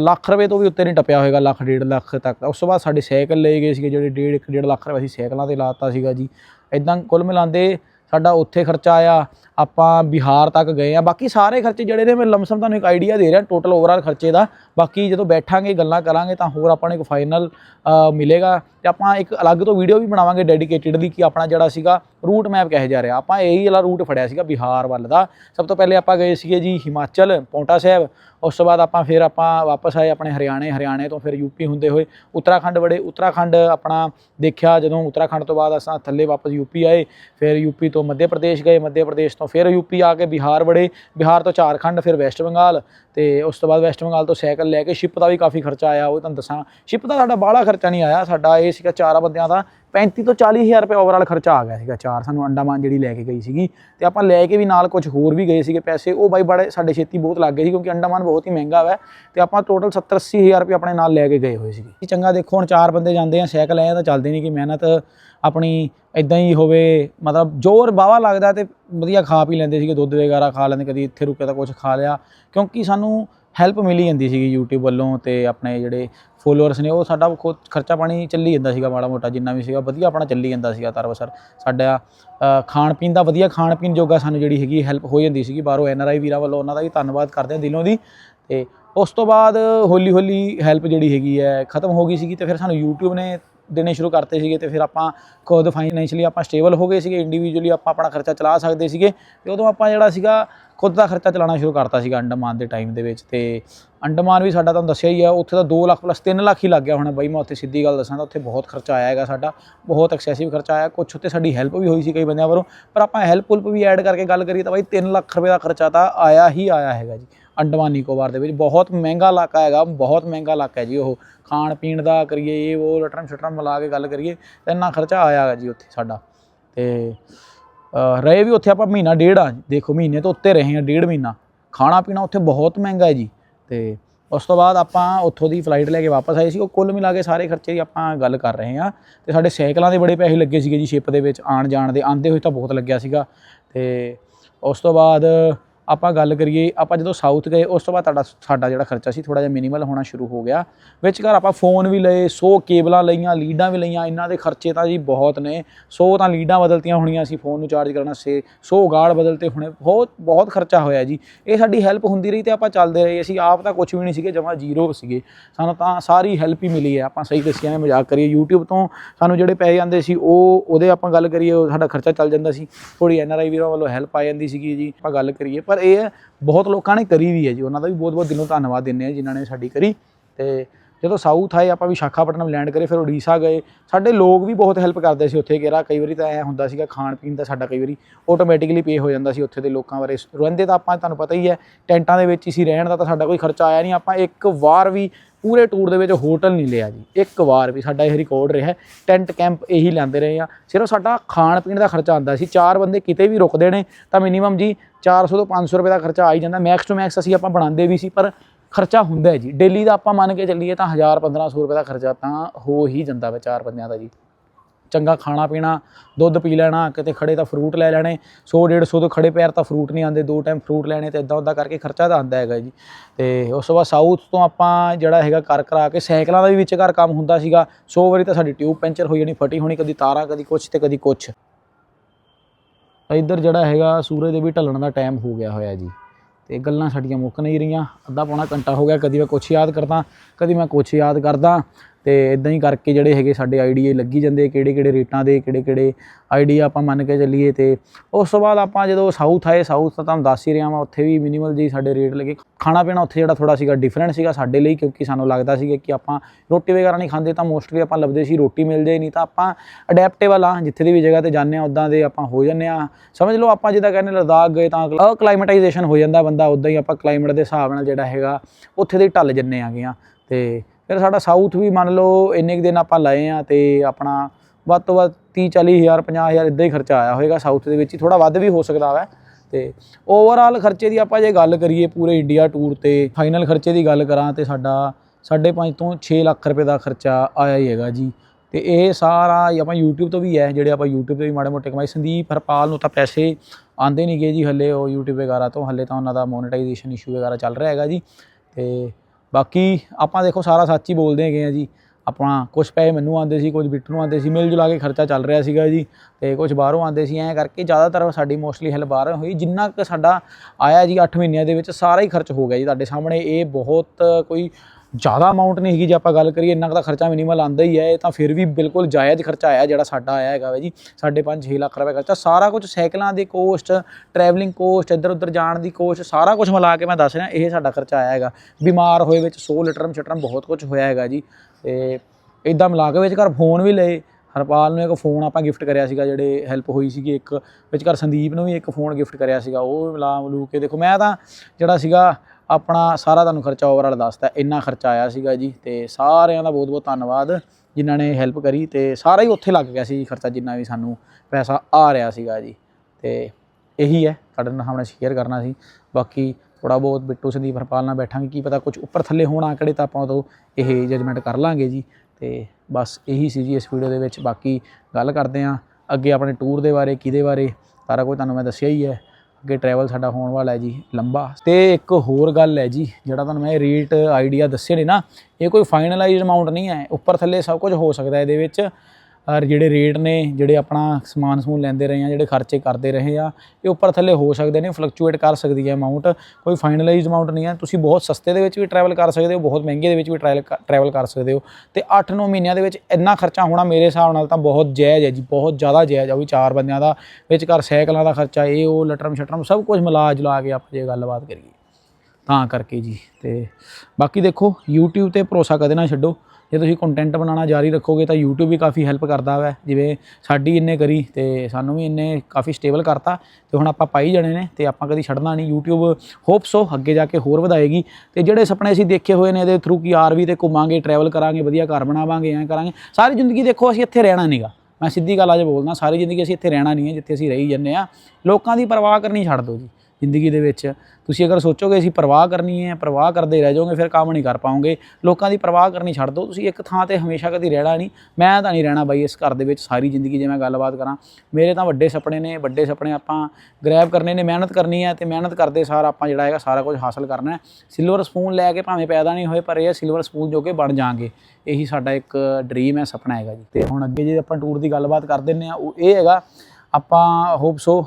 ਲੱਖ ਰੁਪਏ ਤੋਂ ਵੀ ਉੱਤੇ ਨਹੀਂ ਟੱਪਿਆ ਹੋਏਗਾ, ਲੱਖ, ਡੇਢ ਲੱਖ ਤੱਕ। ਉਸ ਤੋਂ ਬਾਅਦ ਸਾਡੇ ਸਾਈਕਲ ਲਏ ਗਏ ਸੀਗੇ, ਜਿਹੜੇ ਡੇਢ ਇੱਕ ਡੇਢ ਲੱਖ ਰੁਪਏ ਅਸੀਂ ਸਾਈਕਲਾਂ ਤੇ ਲਾਤਾ ਸੀਗਾ ਜੀ। ਇਦਾਂ ਕੁੱਲ ਮਿਲਾਉਂਦੇ ਸਾਡਾ ਉੱਥੇ ਖਰਚਾ ਆਇਆ ਆਪਾਂ ਬਿਹਾਰ ਤੱਕ ਗਏ ਆ। ਬਾਕੀ ਸਾਰੇ ਖਰਚੇ ਜਿਹੜੇ ਨੇ, ਮੈਂ ਲਮਸਮ ਤੁਹਾਨੂੰ ਇੱਕ ਆਈਡੀਆ ਦੇ ਰਿਹਾ ਟੋਟਲ ਓਵਰਆਲ ਖਰਚੇ ਦਾ। ਬਾਕੀ ਜਦੋਂ ਬੈਠਾਂਗੇ, ਗੱਲਾਂ ਕਰਾਂਗੇ, ਤਾਂ ਹੋਰ ਆਪਾਂ ਨੂੰ ਇੱਕ ਫਾਈਨਲ ਮਿਲੇਗਾ। ਤੇ ਆਪਾਂ ਇੱਕ ਅਲੱਗ ਤੋਂ ਵੀਡੀਓ ਵੀ ਬਣਾਵਾਂਗੇ ਡੈਡੀਕੇਟਿਡਲੀ ਕਿ ਆਪਣਾ ਜਿਹੜਾ ਸੀਗਾ ਰੂਟ ਮੈਪ ਕਿਹਾ ਜਾ ਰਿਹਾ। ਆਪਾਂ ਇਹੀ ਵਾਲਾ ਰੂਟ ਫੜਿਆ ਸੀਗਾ ਬਿਹਾਰ ਵੱਲ ਦਾ। ਸਭ ਤੋਂ ਪਹਿਲੇ ਆਪਾਂ ਗਏ ਸੀਗੇ ਜੀ ਹਿਮਾਚਲ, ਪੌਂਟਾ ਸਾਹਿਬ। ਉਸ ਤੋਂ ਬਾਅਦ ਆਪਾਂ ਫਿਰ ਆਪਾਂ ਵਾਪਸ ਆਏ ਆਪਣੇ ਹਰਿਆਣੇ। ਹਰਿਆਣੇ ਤੋਂ ਫਿਰ ਯੂਪੀ ਹੁੰਦੇ ਹੋਏ ਉੱਤਰਾਖੰਡ ਬੜੇ ਉੱਤਰਾਖੰਡ ਆਪਣਾ ਦੇਖਿਆ, ਜਦੋਂ ਉੱਤਰਾਖੰਡ ਤੋਂ ਬਾਅਦ ਅਸਾਂ ਥੱਲੇ ਵਾਪਸ ਯੂਪੀ ਆਏ। ਫਿਰ ਯੂਪੀ ਤੋਂ ਮੱਧ ਪ੍ਰਦੇਸ਼ ਗਏ। ਮੱਧ ਪ੍ਰਦੇਸ਼ ਤੋਂ ਫਿਰ ਯੂਪੀ ਆ ਕੇ ਬਿਹਾਰ ਵੜੇ। ਬਿਹਾਰ ਤੋਂ ਝਾਰਖੰਡ, ਫਿਰ ਵੈਸਟ ਬੰਗਾਲ ਤੇ ਉਸ ਤੋਂ ਬਾਅਦ ਵੈਸਟ ਬੰਗਾਲ ਤੋਂ ਸਾਈਕਲ ਲੈ ਕੇ ਸ਼ਿਪ ਦਾ ਵੀ ਕਾਫੀ ਖਰਚਾ ਆਇਆ, ਉਹ ਤੁਹਾਨੂੰ ਦੱਸਾਂ। ਸ਼ਿਪ ਦਾ ਸਾਡਾ ਬਾਹਲਾ ਖਰਚਾ ਨਹੀਂ ਆਇਆ, ਸਾਡਾ ਇਹ ਸੀਗਾ ਚਾਰਾਂ ਬੰਦਿਆਂ ਦਾ 35 ਤੋਂ 40 ਹਜ਼ਾਰ ਰੁਪਏ ਓਵਰਆਲ ਖਰਚਾ ਆ ਗਿਆ ਸੀਗਾ, ਚਾਰ ਸਾਨੂੰ ਅੰਡਾਮਾਨ ਜਿਹੜੀ ਲੈ ਕੇ ਗਈ ਸੀਗੀ ਤੇ ਆਪਾਂ ਲੈ ਕੇ ਵੀ ਨਾਲ ਕੁਝ ਹੋਰ ਵੀ ਗਏ ਸੀਗੇ ਪੈਸੇ, ਉਹ ਬਾਈ ਬੜੇ ਸਾਡੇ ਛੇਤੀ ਬਹੁਤ ਲੱਗ ਗਏ ਸੀ ਕਿਉਂਕਿ ਅੰਡਾਮਾਨ ਬਹੁਤ ਹੀ ਮਹਿੰਗਾ ਹੈ ਤੇ ਆਪਾਂ ਟੋਟਲ 70 80 ਹਜ਼ਾਰ ਰੁਪਏ ਆਪਣੇ ਨਾਲ ਲੈ ਕੇ ਗਏ ਹੋਏ ਸੀਗੇ। ਇਹ ਚੰਗਾ ਦੇਖੋ, ਹੁਣ ਚਾਰ ਬੰਦੇ ਜਾਂਦੇ ਆ, ਸਾਈਕਲ ਐ ਤਾਂ ਚੱਲਦੇ ਨਹੀਂ ਕਿ ਮਿਹਨਤ ਆਪਣੀ ਇਦਾਂ ਹੀ ਹੋਵੇ, ਮਤਲਬ ਜ਼ੋਰ ਬਾਵਾ ਲੱਗਦਾ ਤੇ ਵਧੀਆ ਖਾ ਪੀ ਲੈਂਦੇ ਸੀਗੇ, ਦੁੱਧ ਵਗੈਰਾ ਖਾ ਲੈਂਦੇ, ਕਦੀ ਇੱਥੇ ਰੁਕੇ ਤਾਂ ਕੁਝ ਖਾ ਲਿਆ ਕਿਉਂਕਿ ਸਾਨੂੰ ਹੈਲਪ ਮਿਲੀ ਜਾਂਦੀ ਸੀਗੀ YouTube ਵੱਲੋਂ ਤੇ ਆਪਣੇ ਜਿਹੜੇ ਫੋਲੋਅਰਸ ਨੇ, ਉਹ ਸਾਡਾ ਖੁਦ ਖਰਚਾ ਪਾਣੀ ਚੱਲੀ ਜਾਂਦਾ ਸੀਗਾ ਮਾੜਾ ਮੋਟਾ, ਜਿੰਨਾ ਵੀ ਸੀਗਾ, ਵਧੀਆ ਆਪਣਾ ਚੱਲੀ ਜਾਂਦਾ ਸੀਗਾ ਤਰਵਸਰ ਸਾਡਾ ਖਾਣ ਪੀਣ ਦਾ ਵਧੀਆ ਖਾਣ ਪੀਣ ਜੋਗਾ ਸਾਨੂੰ ਜਿਹੜੀ ਹੈਗੀ ਹੈਲਪ ਹੋ ਜਾਂਦੀ ਸੀਗੀ। ਬਾਹਰੋਂ ਐਨਆਰਆਈ ਵੀਰਾਂ ਵੱਲੋਂ ਉਹਨਾਂ ਦਾ ਵੀ ਧੰਨਵਾਦ ਕਰਦੇ ਹਾਂ ਦਿਲੋਂ ਦੀ। ਤੇ ਉਸ ਤੋਂ ਬਾਅਦ ਹੌਲੀ ਹੌਲੀ ਹੈਲਪ ਜਿਹੜੀ ਹੈਗੀ ਹੈ, ਖਤਮ ਹੋ ਗਈ ਸੀਗੀ ਤੇ ਫਿਰ ਸਾਨੂੰ YouTube ਨੇ ਦੇਣੇ ਸ਼ੁਰੂ ਕਰਤੇ ਸੀਗੇ ਤੇ ਫਿਰ ਆਪਾਂ ਖੁਦ ਫਾਈਨੈਂਸ਼ੀਅਲੀ ਆਪਾਂ ਸਟੇਬਲ ਹੋ ਗਏ ਸੀਗੇ ਇੰਡੀਵਿਜੂਅਲੀ ਆਪਾਂ ਆਪਣਾ ਖਰਚਾ ਚਲਾ ਸਕਦੇ ਸੀਗੇ ਤੇ ਉਦੋਂ ਆਪਾਂ ਜਿਹੜਾ ਸੀਗਾ ਖੁਦ ਦਾ ਖਰਚਾ ਚਲਾਉਣਾ ਸ਼ੁਰੂ ਕਰਤਾ ਸੀਗਾ ਅੰਡਮਾਨ ਦੇ ਟਾਈਮ ਦੇ ਵਿੱਚ ਤੇ ਅੰਡਮਾਨ ਵੀ ਸਾਡਾ ਤੁਹਾਨੂੰ ਦੱਸਿਆ ਹੀ ਆ, ਉੱਥੇ ਤਾਂ 2 ਲੱਖ ਪਲੱਸ 3 ਲੱਖ ਹੀ ਲੱਗ ਗਿਆ ਹੋਣਾ ਬਾਈ, ਮੈਂ ਉੱਥੇ ਸਿੱਧੀ ਗੱਲ ਦੱਸਾਂ ਤਾਂ ਉੱਥੇ ਬਹੁਤ ਖਰਚਾ ਆਇਆ ਹੈਗਾ ਸਾਡਾ, ਬਹੁਤ ਐਕਸੈਸਿਵ ਖਰਚਾ ਆਇਆ, ਕੁਛ ਉੱਥੇ ਸਾਡੀ ਹੈਲਪ ਵੀ ਹੋਈ ਸੀ ਕਈ ਬੰਦਿਆਂ ਵੱਲੋਂ, ਪਰ ਆਪਾਂ ਹੈਲਪ ਹੁਲਪ ਵੀ ਐਡ ਕਰਕੇ ਗੱਲ ਕਰੀਏ ਤਾਂ ਬਾਈ 3 ਲੱਖ ਰੁਪਏ ਦਾ ਖਰਚਾ ਤਾਂ ਆਇਆ ਹੀ ਆਇਆ ਹੈਗਾ ਜੀ। ਅੰਡਮਾਨ ਨਿਕੋਬਾਰ ਦੇ ਵਿੱਚ। ਬਹੁਤ ਮਹਿੰਗਾ ਇਲਾਕਾ ਹੈਗਾ, ਬਹੁਤ ਮਹਿੰਗਾ ਇਲਾਕਾ ਹੈ ਜੀ ਉਹ। ਖਾਣ ਪੀਣ ਦਾ ਕਰੀਏ, ਇਹ ਉਹ ਲਟਰਮ ਛਟਰਮ ਮਿਲਾ ਕੇ ਗੱਲ ਕਰੀਏ, ਤਾਂ ਇੰਨਾ ਖਰਚਾ ਆਇਆ ਹੈਗਾ ਜੀ ਉੱਥੇ ਸਾਡਾ। ਤੇ ਰਹੇ ਵੀ ਉੱਥੇ ਆਪਾਂ ਮਹੀਨਾ ਡੇਢ ਆ। ਦੇਖੋ ਮਹੀਨੇ ਤੋਂ ਉੱਤੇ ਰਹੇ ਆ ਡੇਢ ਮਹੀਨਾ। ਖਾਣਾ ਪੀਣਾ ਉੱਥੇ ਬਹੁਤ ਮਹਿੰਗਾ ਹੈ ਜੀ। ਤੇ ਉਸ ਤੋਂ ਬਾਅਦ ਆਪਾਂ ਉੱਥੋਂ ਦੀ ਫਲਾਈਟ ਲੈ ਕੇ ਵਾਪਸ ਆਏ ਸੀ। ਉਹ ਕੁੱਲ ਮਿਲਾ ਕੇ ਸਾਰੇ ਖਰਚੇ ਦੀ ਆਪਾਂ ਗੱਲ ਕਰ ਰਹੇ ਹਾਂ। ਤੇ ਸਾਡੇ ਸਾਈਕਲਾਂ ਦੇ ਬੜੇ ਪੈਸੇ ਲੱਗੇ ਸੀਗੇ ਜੀ ਸ਼ਿਪ ਦੇ ਵਿੱਚ ਆਣ ਜਾਣ ਦੇ। ਆਂਦੇ ਹੋਏ ਤਾਂ ਬਹੁਤ ਲੱਗਿਆ ਸੀਗਾ। ਤੇ ਉਸ ਤੋਂ ਬਾਅਦ ਆਪਾਂ ਗੱਲ ਕਰੀਏ, ਆਪਾਂ ਜਦੋਂ ਸਾਊਥ ਗਏ, ਉਸ ਤੋਂ ਬਾਅਦ ਤੁਹਾਡਾ, ਸਾਡਾ ਜਿਹੜਾ ਖਰਚਾ ਸੀ ਥੋੜਾ ਜਿਹਾ ਮਿਨੀਮਲ ਹੋਣਾ ਸ਼ੁਰੂ ਹੋ ਗਿਆ। ਵਿੱਚ ਘਰ ਆਪਾਂ ਫੋਨ ਵੀ ਲਏ 100 ਕੇਬਲਾਂ ਲਈਆਂ, ਲੀਡਾਂ ਵੀ ਲਈਆਂ, ਇਹਨਾਂ ਦੇ ਖਰਚੇ ਤਾਂ ਜੀ ਬਹੁਤ ਨੇ। 100 ਤਾਂ ਲੀਡਾਂ ਬਦਲਤੀਆਂ ਹੋਣੀਆਂ ਸੀ ਫੋਨ ਨੂੰ ਚਾਰਜ ਕਰਨਾ ਸੇ 100 ਗਾਰਡ ਬਦਲਤੇ ਹੋਣੇ, ਬਹੁਤ ਬਹੁਤ ਖਰਚਾ ਹੋਇਆ ਜੀ। ਇਹ ਸਾਡੀ ਹੈਲਪ ਹੁੰਦੀ ਰਹੀ ਤੇ ਆਪਾਂ ਚੱਲਦੇ ਰਹੇ। ਅਸੀਂ ਆਪ ਤਾਂ ਕੁਝ ਵੀ ਨਹੀਂ ਸੀਗੇ, ਜਮਾ ਜ਼ੀਰੋ ਸੀਗੇ। ਸਾਨੂੰ ਤਾਂ ਸਾਰੀ ਹੈਲਪ ਹੀ ਮਿਲੀ ਹੈ। ਆਪਾਂ ਸਹੀ ਦੱਸਿਆ ਮੈਂ ਮਜ਼ਾਕ ਕਰੀਏ। YouTube ਤੋਂ ਸਾਨੂੰ ਜਿਹੜੇ ਪੈਸੇ ਆਉਂਦੇ ਸੀ, ਉਹ, ਉਹਦੇ ਆਪਾਂ ਗੱਲ ਕਰੀਏ ਸਾਡਾ ਖਰਚਾ ਚੱਲ ਜਾਂਦਾ ਸੀ। ਥੋੜੀ ਐਨਆਰਆਈ ਵੀਰਾਂ ਵੱਲੋਂ ਹੈਲਪ ਆ ਜਾਂਦੀ ਸੀਗੀ ਜੀ। ਆਪਾਂ ਗੱਲ ਕਰੀਏ, ਪਰ ਇਹ ਹੈ, ਬਹੁਤ ਲੋਕਾਂ ਨੇ ਕਰੀ ਵੀ ਹੈ ਜੀ। ਉਹਨਾਂ ਦਾ ਵੀ ਬਹੁਤ ਬਹੁਤ ਦਿਲੋਂ ਧੰਨਵਾਦ ਦਿੰਦੇ ਆ ਜਿਨ੍ਹਾਂ ਨੇ ਸਾਡੀ ਕਰੀ। ਤੇ ਜਦੋਂ ਸਾਊਥ ਆਏ ਆਪਾਂ ਵਿਸ਼ਾਖਾਪਟਨਮ ਲੈਂਡ ਕਰੇ ਫਿਰ ਉੜੀਸਾ ਗਏ। ਸਾਡੇ ਲੋਕ ਵੀ ਬਹੁਤ ਹੈਲਪ ਕਰਦੇ ਸੀ ਉੱਥੇ ਕਿਹੜਾ ਕਈ ਵਾਰੀ ਤਾਂ ਐ ਹੁੰਦਾ ਸੀਗਾ ਖਾਣ ਪੀਣ ਦਾ ਸਾਡਾ ਕਈ ਵਾਰੀ ਆਟੋਮੈਟਿਕਲੀ ਪੇ ਹੋ ਜਾਂਦਾ ਸੀ ਉੱਥੇ ਦੇ ਲੋਕਾਂ ਬਾਰੇ। ਰਹਿੰਦੇ ਤਾਂ ਆਪਾਂ ਤੁਹਾਨੂੰ ਪਤਾ ਹੀ ਹੈ ਟੈਂਟਾਂ ਦੇ ਵਿੱਚ ਹੀ ਸੀ ਰਹਿਣ ਦਾ ਤਾਂ ਸਾਡਾ ਕੋਈ ਖਰਚਾ ਆਇਆ ਨਹੀਂ। ਆਪਾਂ ਇੱਕ ਵਾਰ ਵੀ ਪੂਰੇ ਟੂਰ ਦੇ ਵਿੱਚ ਹੋਟਲ ਨਹੀਂ ਲਿਆ ਜੀ। ਇੱਕ ਵਾਰ ਵੀ ਸਾਡਾ ਇਹ ਰਿਕਾਰਡ ਰਿਹਾ ਟੈਂਟ ਕੈਂਪ ਇਹੀ ਲੈਂਦੇ ਰਹੇ ਆ। ਸਿਰਫ ਸਾਡਾ ਖਾਣ ਪੀਣ ਦਾ ਖਰਚਾ ਆਂਦਾ ਸੀ। ਚਾਰ ਬੰਦੇ ਕਿਤੇ ਵੀ ਰੁਕਦੇ ਨੇ, ਤਾਂ ਮਿਨੀਮਮ ਜੀ 400 ਤੋਂ 500 ਰੁਪਏ ਦਾ ਖਰਚਾ ਆ ਹੀ ਜਾਂਦਾ। ਮੈਕਸ ਟੂ ਮੈਕਸ ਅਸੀਂ ਆਪਾਂ ਬਣਾਉਂਦੇ ਵੀ ਸੀ, ਪਰ ਖਰਚਾ ਹੁੰਦਾ ਹੈ ਜੀ। ਡੇਲੀ ਦਾ ਆਪਾਂ ਮੰਨ ਕੇ ਚੱਲੀਏ ਤਾਂ 1000 1500 ਰੁਪਏ ਦਾ ਖਰਚਾ ਤਾਂ ਹੋ ਹੀ ਜਾਂਦਾ ਵਾ ਚਾਰ ਬੰਦਿਆਂ ਦਾ ਜੀ। ਚੰਗਾ ਖਾਣਾ ਪੀਣਾ, ਦੁੱਧ ਪੀ ਲੈਣਾ, ਕਿਤੇ ਖੜੇ ਤਾਂ ਫਰੂਟ ਲੈ ਲੈਣੇ। 100 150 ਤੋਂ ਖੜੇ ਪੈਰ ਤਾਂ ਫਰੂਟ ਨਹੀਂ ਆਉਂਦੇ, ਦੋ ਟਾਈਮ ਫਰੂਟ ਲੈਣੇ ਤੇ ਇਦਾਂ ਉਦਾਂ ਕਰਕੇ ਖਰਚਾ ਤਾਂ ਆਉਂਦਾ ਹੈਗਾ ਜੀ। ਤੇ ਉਸ ਤੋਂ ਬਾਅਦ ਸਾਊਥ ਤੋਂ ਆਪਾਂ ਜਿਹੜਾ ਹੈਗਾ ਕਰ ਕਰਾ ਕੇ ਸਾਈਕਲਾਂ ਦਾ ਵੀ ਵਿੱਚ ਘਰ ਕੰਮ ਹੁੰਦਾ ਸੀਗਾ 100 ਵਾਰੀ ਤਾਂ ਸਾਡੀ ਟਿਊਬ ਪੈਂਚਰ ਹੋਈ ਜਾਣੀ ਫਟੀ ਹੋਣੀ, ਕਦੀ ਤਾਰਾਂ, ਕਦੀ ਕੁਛ ਤੇ ਕਦੀ ਕੁਛ। ਇੱਧਰ ਜਿਹੜਾ ਹੈਗਾ ਸੂਰਜ ਦੇ ਵੀ ਢਲਣ ਦਾ ਟਾਈਮ ਹੋ ਗਿਆ ਹੋਇਆ ਜੀ। ਤੇ ਗੱਲਾਂ ਸਾਡੀਆਂ ਮੁੱਕ ਨਹੀਂ ਰਹੀਆਂ, ਅੱਧਾ ਪੌਣਾ ਘੰਟਾ ਹੋ ਗਿਆ, ਕਦੀ ਮੈਂ ਕੁਛ ਯਾਦ ਕਰਦਾ, ਕਦੀ ਮੈਂ ਕੁਛ ਯਾਦ ਕਰਦਾ। ਤੇ ਇਦਾਂ ਹੀ ਕਰਕੇ ਜਿਹੜੇ ਹੈਗੇ ਸਾਡੇ ਆਈਡੀਏ ਲੱਗੀ ਜਾਂਦੇ ਕਿਹੜੇ ਕਿਹੜੇ ਰੇਟਾਂ ਦੇ, ਕਿਹੜੇ ਕਿਹੜੇ ਆਈਡੀਆ ਆਪਾਂ ਮੰਨ ਕੇ ਚੱਲੀਏ ਤੇ ਉਸ ਤੋਂ ਬਾਅਦ ਆਪਾਂ ਜਦੋਂ ਸਾਊਥ ਆਏ ਸਾਊਥ ਤਾਂ ਤੁਹਾਨੂੰ ਦੱਸ ਹੀ ਰਿਹਾ ਮੈਂ ਉੱਥੇ ਵੀ ਮਿਨੀਮਲ ਜੀ ਸਾਡੇ ਰੇਟ ਲੱਗੇ। ਖਾਣਾ ਪੀਣਾ ਉੱਥੇ ਜਿਹੜਾ ਥੋੜਾ ਸੀਗਾ ਡਿਫਰੈਂਟ ਸੀਗਾ ਸਾਡੇ ਲਈ, ਕਿਉਂਕਿ ਸਾਨੂੰ ਲੱਗਦਾ ਸੀਗਾ ਕਿ ਆਪਾਂ ਰੋਟੀ ਵਗੈਰਾ ਨਹੀਂ ਖਾਂਦੇ ਤਾਂ ਮੋਸਟਲੀ ਆਪਾਂ ਲੱਭਦੇ ਸੀ ਰੋਟੀ ਮਿਲ ਜਾਏ ਨਹੀਂ ਤਾਂ ਆਪਾਂ ਅਡੈਪਟੇਬਲ ਆ, ਜਿੱਥੇ ਦੀ ਵੀ ਜਗ੍ਹਾ ਤੇ ਜਾਂਦੇ ਆ, ਉਦਾਂ ਦੇ ਆਪਾਂ ਹੋ ਜਾਂਦੇ ਆ। ਸਮਝ ਲਓ ਆਪਾਂ ਜਿੱਦਾਂ ਕਹਿੰਦੇ ਲਦਾਖ ਗਏ ਤਾਂ ਅਕਲਾਈਮੇਟਾਈਜੇਸ਼ਨ ਹੋ ਜਾਂਦਾ ਬੰਦਾ, ਉਦਾਂ ਹੀ ਆਪਾਂ ਕਲਾਈਮੇਟ ਦੇ ਹਿਸਾਬ ਨਾਲ ਜਿਹੜਾ ਹੈਗਾ, ਉੱਥੇ ਦੇ ਹੀ ਢਲ ਜੰਨੇ ਆ। ਗਿਆ ਤੇ ਫਿਰ ਸਾਡਾ ਸਾਊਥ ਵੀ ਮੰਨ ਲਓ ਇੰਨੇ ਕੁ ਦਿਨ ਆਪਾਂ ਲਏ ਆ ਤੇ ਆਪਣਾ ਵੱਧ ਤੋਂ ਵੱਧ 30 40 ਹਜ਼ਾਰ 50 ਹਜ਼ਾਰ ਇਦਾਂ ਹੀ ਖਰਚਾ ਆਇਆ ਹੋਵੇਗਾ ਸਾਊਥ ਦੇ ਵਿੱਚ ਹੀ ਥੋੜਾ ਵੱਧ ਵੀ ਹੋ ਸਕਦਾ ਵਾ। ਤੇ ਓਵਰਆਲ ਖਰਚੇ ਦੀ ਆਪਾਂ ਜੇ ਗੱਲ ਕਰੀਏ ਪੂਰੇ ਇੰਡੀਆ ਟੂਰ ਤੇ ਫਾਈਨਲ ਖਰਚੇ ਦੀ ਗੱਲ ਕਰਾਂ ਤੇ ਸਾਡਾ 5.5 ਤੋਂ 6 ਲੱਖ ਰੁਪਏ ਦਾ ਖਰਚਾ ਆਇਆ ਹੀ ਹੈਗਾ ਜੀ। ਤੇ ਇਹ ਸਾਰਾ ਆਪਾਂ YouTube ਤੋਂ ਵੀ ਹੈ, ਜਿਹੜੇ ਆਪਾਂ YouTube ਤੇ ਵੀ ਮਾੜੇ ਮੋਟੇ ਕਮਾਈ, ਸੰਦੀਪ ਹਰਪਾਲ ਨੂੰ ਤਾਂ ਪੈਸੇ ਆਂਦੇ ਨਹੀਂ ਗਏ ਜੀ ਹੱਲੇ ਉਹ YouTube ਵਗੈਰਾ ਤੋਂ, ਹੱਲੇ ਤਾਂ ਉਹਨਾਂ ਦਾ ਮੋਨੇਟਾਈਜੇਸ਼ਨ ਇਸ਼ੂ ਵਗੈਰਾ ਚੱਲ ਰਿਹਾ ਹੈਗਾ ਜੀ। ਤੇ ਬਾਕੀ ਆਪਾਂ ਦੇਖੋ ਸਾਰਾ ਸੱਚ ਹੀ ਬੋਲਦੇ ਹੈਗੇ ਆ ਜੀ। ਆਪਣਾ ਕੁਝ ਪੈਸੇ ਮੈਨੂੰ ਆਉਂਦੇ ਸੀ ਕੁਝ ਬਿੱਟੂ ਨੂੰ ਆਉਂਦੇ ਸੀ, ਮਿਲ ਜੁਲਾ ਕੇ ਖਰਚਾ ਚੱਲ ਰਿਹਾ ਸੀਗਾ ਜੀ ਤੇ ਕੁਝ ਬਾਹਰੋਂ ਆਉਂਦੇ ਸੀ। ਐਂ ਕਰਕੇ ਜ਼ਿਆਦਾਤਰ ਸਾਡੀ ਮੋਸਟਲੀ ਹੈਲਪ ਬਾਹਰ ਹੋਈ। ਜਿੰਨਾ ਕੁ ਸਾਡਾ ਆਇਆ ਜੀ 8 ਮਹੀਨਿਆਂ ਦੇ ਵਿੱਚ ਸਾਰਾ ਹੀ ਖਰਚ ਹੋ ਗਿਆ ਜੀ ਤੁਹਾਡੇ ਸਾਹਮਣੇ। ਇਹ ਬਹੁਤ ਕੋਈ ਜ਼ਿਆਦਾ ਅਮਾਉਂਟ ਨਹੀਂ ਹੈਗੀ ਜੇ ਆਪਾਂ ਗੱਲ ਕਰੀਏ, ਇੰਨਾ ਕੁ ਖਰਚਾ ਮਿਨੀਮਲ ਆਂਦਾ ਹੀ ਹੈ ਤਾਂ ਫਿਰ ਵੀ ਬਿਲਕੁਲ ਜਾਇਜ਼ ਖਰਚਾ ਆਇਆ ਜਿਹੜਾ ਸਾਡਾ ਆਇਆ ਹੈਗਾ ਵਾ ਜੀ। ਸਾਢੇ ਪੰਜ 6 ਲੱਖ ਰੁਪਏ ਖਰਚਾ, ਸਾਰਾ ਕੁਝ ਸਾਈਕਲਾਂ ਦੇ ਕੋਸਟ ਟਰੈਵਲਿੰਗ ਕੋਸਟ ਇੱਧਰ ਉੱਧਰ ਜਾਣ ਦੀ ਕੋਸਟ ਸਾਰਾ ਕੁਝ ਮਿਲਾ ਕੇ ਮੈਂ ਦੱਸ ਰਿਹਾ, ਇਹ ਸਾਡਾ ਖਰਚਾ ਆਇਆ ਹੈਗਾ। ਬਿਮਾਰ ਹੋਏ ਵਿੱਚ 100 ਲੀਟਰ ਛਟਰਮ ਬਹੁਤ ਕੁਝ ਹੋਇਆ ਹੈਗਾ ਜੀ। ਤੇ ਇਦਾਂ ਮਿਲਾ ਕੇ ਵਿੱਚ ਘਰ ਫੋਨ ਵੀ ਲਏ। ਹਰਪਾਲ ਨੂੰ ਇੱਕ ਫੋਨ ਆਪਾਂ ਗਿਫਟ ਕਰਿਆ ਸੀਗਾ, ਜਿਹੜੇ ਹੈਲਪ ਹੋਈ ਸੀਗੀ ਇੱਕ, ਵਿੱਚ ਘਰ ਸੰਦੀਪ ਨੂੰ ਵੀ ਇੱਕ ਫੋਨ ਗਿਫਟ ਕਰਿਆ ਸੀਗਾ, ਉਹ ਮਿਲਾ ਮਲੂ ਕੇ ਦੇਖੋ, ਮੈਂ ਤਾਂ ਜਿਹੜਾ ਸੀਗਾ ਆਪਣਾ ਸਾਰਾ ਤੁਹਾਨੂੰ ਖਰਚਾ ਓਵਰਆਲ ਦੱਸਤਾ, ਇੰਨਾ ਖਰਚਾ ਆਇਆ ਸੀਗਾ ਜੀ, ਤੇ ਸਾਰਿਆਂ ਦਾ ਬਹੁਤ ਬਹੁਤ ਧੰਨਵਾਦ ਜਿਨ੍ਹਾਂ ਨੇ ਹੈਲਪ ਕਰੀ ਤੇ ਸਾਰਾ ਹੀ ਉੱਥੇ ਲੱਗ ਗਿਆ ਸੀ ਜੀ ਖਰਚਾ ਜਿੰਨਾ ਵੀ ਸਾਨੂੰ ਪੈਸਾ ਆ ਰਿਹਾ ਸੀਗਾ ਜੀ। ਤੇ ਇਹੀ ਹੈ, ਤੁਹਾਡੇ ਨਾਲ ਸਾਹਮਣੇ ਸ਼ੇਅਰ ਕਰਨਾ ਸੀ। ਬਾਕੀ ਥੋੜਾ ਬਹੁਤ ਬਿੱਟੂ ਸੰਦੀਪ ਹਰਪਾਲ ਨਾਲ ਬੈਠਾਂਗੇ, ਕੀ ਪਤਾ ਕੁਝ ਉੱਪਰ ਥੱਲੇ ਹੋਣਾ ਕਿਹੜੇ ਤਾਂ ਆਪਾਂ ਉਦੋਂ ਇਹ ਜਜਮੈਂਟ ਕਰ ਲਾਂਗੇ ਜੀ। ਤੇ ਬਸ ਇਹੀ ਸੀ ਜੀ ਇਸ ਵੀਡੀਓ ਦੇ ਵਿੱਚ, ਬਾਕੀ ਗੱਲ ਕਰਦੇ ਆਂ ਅੱਗੇ ਆਪਣੇ ਟੂਰ ਦੇ ਬਾਰੇ, ਕਿਹਦੇ ਬਾਰੇ, ਸਾਰਾ ਕੁਝ ਤੁਹਾਨੂੰ ਮੈਂ ਦੱਸਿਆ ਹੀ ਹੈ। ਅੱਗੇ ਟਰੈਵਲ ਸਾਡਾ ਹੋਣ ਵਾਲਾ ਹੈ ਜੀ, ਲੰਬਾ। ਤੇ ਇੱਕ ਹੋਰ ਗੱਲ ਹੈ ਜੀ, ਜਿਹੜਾ ਤੁਹਾਨੂੰ ਮੈਂ ਰੇਟ ਆਈਡੀਆ ਦੱਸੇ ਨੇ ਨਾ, ਇਹ ਕੋਈ ਫਾਈਨਲਾਈਜ਼ਡ ਅਮਾਉਂਟ ਨਹੀਂ ਹੈ। ਉੱਪਰ ਥੱਲੇ ਸਭ ਕੁਝ ਹੋ ਸਕਦਾ ਇਹਦੇ ਵਿੱਚ। ਔਰ ਜਿਹੜੇ ਰੇਟ ਨੇ, ਜਿਹੜੇ ਆਪਣਾ ਸਮਾਨ ਸਮੂਨ ਲੈਂਦੇ ਰਹੇ ਆ, ਜਿਹੜੇ ਖਰਚੇ ਕਰਦੇ ਰਹੇ ਆ, ਇਹ ਉੱਪਰ ਥੱਲੇ ਹੋ ਸਕਦੇ ਨੇ ਫਲਕਚੁਏਟ ਕਰ ਸਕਦੀ ਹੈ ਅਮਾਉਂਟ ਕੋਈ ਫਾਈਨਲਾਈਜ਼ਡ ਅਮਾਉਂਟ ਨਹੀਂ ਹੈ। ਤੁਸੀਂ ਬਹੁਤ ਸਸਤੇ ਦੇ ਵਿੱਚ ਵੀ ਟਰੈਵਲ ਕਰ ਸਕਦੇ ਹੋ, ਬਹੁਤ ਮਹਿੰਗੇ ਦੇ ਵਿੱਚ ਵੀ ਟਰੈਵਲ ਟਰੈਵਲ ਕਰ ਸਕਦੇ ਹੋ। ਤੇ 8-9 ਮਹੀਨਿਆਂ ਦੇ ਵਿੱਚ ਇੰਨਾ ਖਰਚਾ ਹੋਣਾ ਮੇਰੇ ਹਿਸਾਬ ਨਾਲ ਤਾਂ ਬਹੁਤ ਜਾਇਜ਼ ਹੈ ਜੀ, ਬਹੁਤ ਜ਼ਿਆਦਾ ਜਾਇਜ਼ ਆ ਵੀ ਚਾਰ ਬੰਦਿਆਂ ਦਾ, ਵਿੱਚ ਘਰ ਸਾਈਕਲਾਂ ਦਾ ਖਰਚਾ, ਇਹ ਉਹ ਲਟਰਮ ਸ਼ਟਰਮ ਸਭ ਕੁਝ ਮਿਲਾ ਜੁਲਾ ਕੇ ਆਪਾਂ ਜੇ ਗੱਲਬਾਤ ਕਰੀਏ। ਤਾਂ ਕਰਕੇ ਜੀ, ਤੇ ਬਾਕੀ ਦੇਖੋ, YouTube ਤੇ ਭਰੋਸਾ ਕਦੇ ਨਾ ਛੱਡੋ। ਜੇ ਤੁਸੀਂ ਕੰਟੈਂਟ ਬਣਾਉਣਾ ਜਾਰੀ ਰੱਖੋਗੇ ਤਾਂ YouTube ਵੀ ਕਾਫੀ ਹੈਲਪ ਕਰਦਾ ਵੈ। ਜਿਵੇਂ ਸਾਡੀ ਇੰਨੇ ਕਰੀ ਤੇ ਸਾਨੂੰ ਵੀ ਇੰਨੇ ਕਾਫੀ ਸਟੇਬਲ ਕਰਤਾ ਤੇ ਹੁਣ ਆਪਾਂ ਪਾਈ ਜਾਣੇ ਨੇ ਤੇ ਆਪਾਂ ਕਦੀ ਛੱਡਣਾ ਨਹੀਂ। YouTube ਹੋਪ ਸੋ ਅੱਗੇ ਜਾ ਕੇ ਹੋਰ ਵਧਾਏਗੀ ਤੇ ਜਿਹੜੇ ਸੁਪਨੇ ਅਸੀਂ ਦੇਖੇ ਹੋਏ ਨੇ ਇਹਦੇ ਥਰੂ ਕੀ ਆਰਵੀ ਤੇ ਘੁੰਮਾਂਗੇ ਟਰੈਵਲ ਕਰਾਂਗੇ, ਵਧੀਆ ਘਰ ਬਣਾਵਾਂਗੇ, ਐਂ ਕਰਾਂਗੇ, ਸਾਰੀ ਜ਼ਿੰਦਗੀ ਦੇਖੋ ਅਸੀਂ ਇੱਥੇ ਰਹਿਣਾ ਨਹੀਂਗਾ ਮੈਂ ਸਿੱਧੀ ਗੱਲ ਅੱਜ ਬੋਲਦਾ, ਸਾਰੀ ਜ਼ਿੰਦਗੀ ਅਸੀਂ ਇੱਥੇ ਰਹਿਣਾ ਨਹੀਂ ਹੈ ਜਿੱਥੇ ਅਸੀਂ ਰਹੀ ਜੰਨੇ ਆ ਲੋਕਾਂ ਦੀ ਪਰਵਾਹ ਕਰਨੀ ਛੱਡ ਦਿਓ ਜੀ। ਜ਼ਿੰਦਗੀ ਦੇ ਵਿੱਚ। ਤੁਸੀਂ ਅਗਰ ਸੋਚੋਗੇ ਅਸੀਂ ਪਰਵਾਹ ਕਰਨੀ ਹੈ, ਪਰਵਾਹ ਕਰਦੇ ਰਹਿ ਜਾਓਗੇ, ਫਿਰ ਕੰਮ ਨਹੀਂ ਕਰ ਪਾਓਗੇ। ਲੋਕਾਂ ਦੀ ਪਰਵਾਹ ਕਰਨੀ ਛੱਡ ਦਿਓ। ਤੁਸੀਂ ਇੱਕ ਥਾਂ ਤੇ ਹਮੇਸ਼ਾ ਕਦੀ ਰਹਿਣਾ ਨਹੀਂ। ਮੈਂ ਤਾਂ ਨਹੀਂ ਰਹਿਣਾ ਬਾਈ ਇਸ ਘਰ ਦੇ ਵਿੱਚ ਸਾਰੀ ਜ਼ਿੰਦਗੀ ਜੇ ਮੈਂ ਗੱਲਬਾਤ ਕਰਾਂ। ਮੇਰੇ ਤਾਂ ਵੱਡੇ ਸੁਪਨੇ ਨੇ, ਵੱਡੇ ਸੁਪਨੇ ਆਪਾਂ ਗ੍ਰੈਬ ਕਰਨੇ ਨੇ, ਮਿਹਨਤ ਕਰਨੀ ਹੈ ਤੇ ਮਿਹਨਤ ਕਰਦੇ ਸਾਰ ਆਪਾਂ ਜਿਹੜਾ ਹੈਗਾ ਸਾਰਾ ਕੁਝ ਹਾਸਲ ਕਰਨਾ ਹੈ। ਸਿਲਵਰ ਸਪੂਨ ਲੈ ਕੇ ਭਾਵੇਂ ਪੈਦਾ ਨਹੀਂ ਹੋਏ, ਪਰ ਇਹ ਸਿਲਵਰ ਸਪੂਨ ਜੋ ਕਿ ਬਣ ਜਾਾਂਗੇ ਇਹੀ ਸਾਡਾ ਇੱਕ ਡ੍ਰੀਮ ਹੈ, ਸੁਪਨਾ ਹੈਗਾ ਜੀ। ਤੇ ਹੁਣ ਅੱਗੇ ਜੇ ਆਪਾਂ ਟੂਰ ਦੀ ਗੱਲਬਾਤ ਕਰ ਦਿੰਨੇ ਆ ਉਹ ਇਹ ਹੈਗਾ, ਆਪਾਂ ਹੋਪ ਸੋ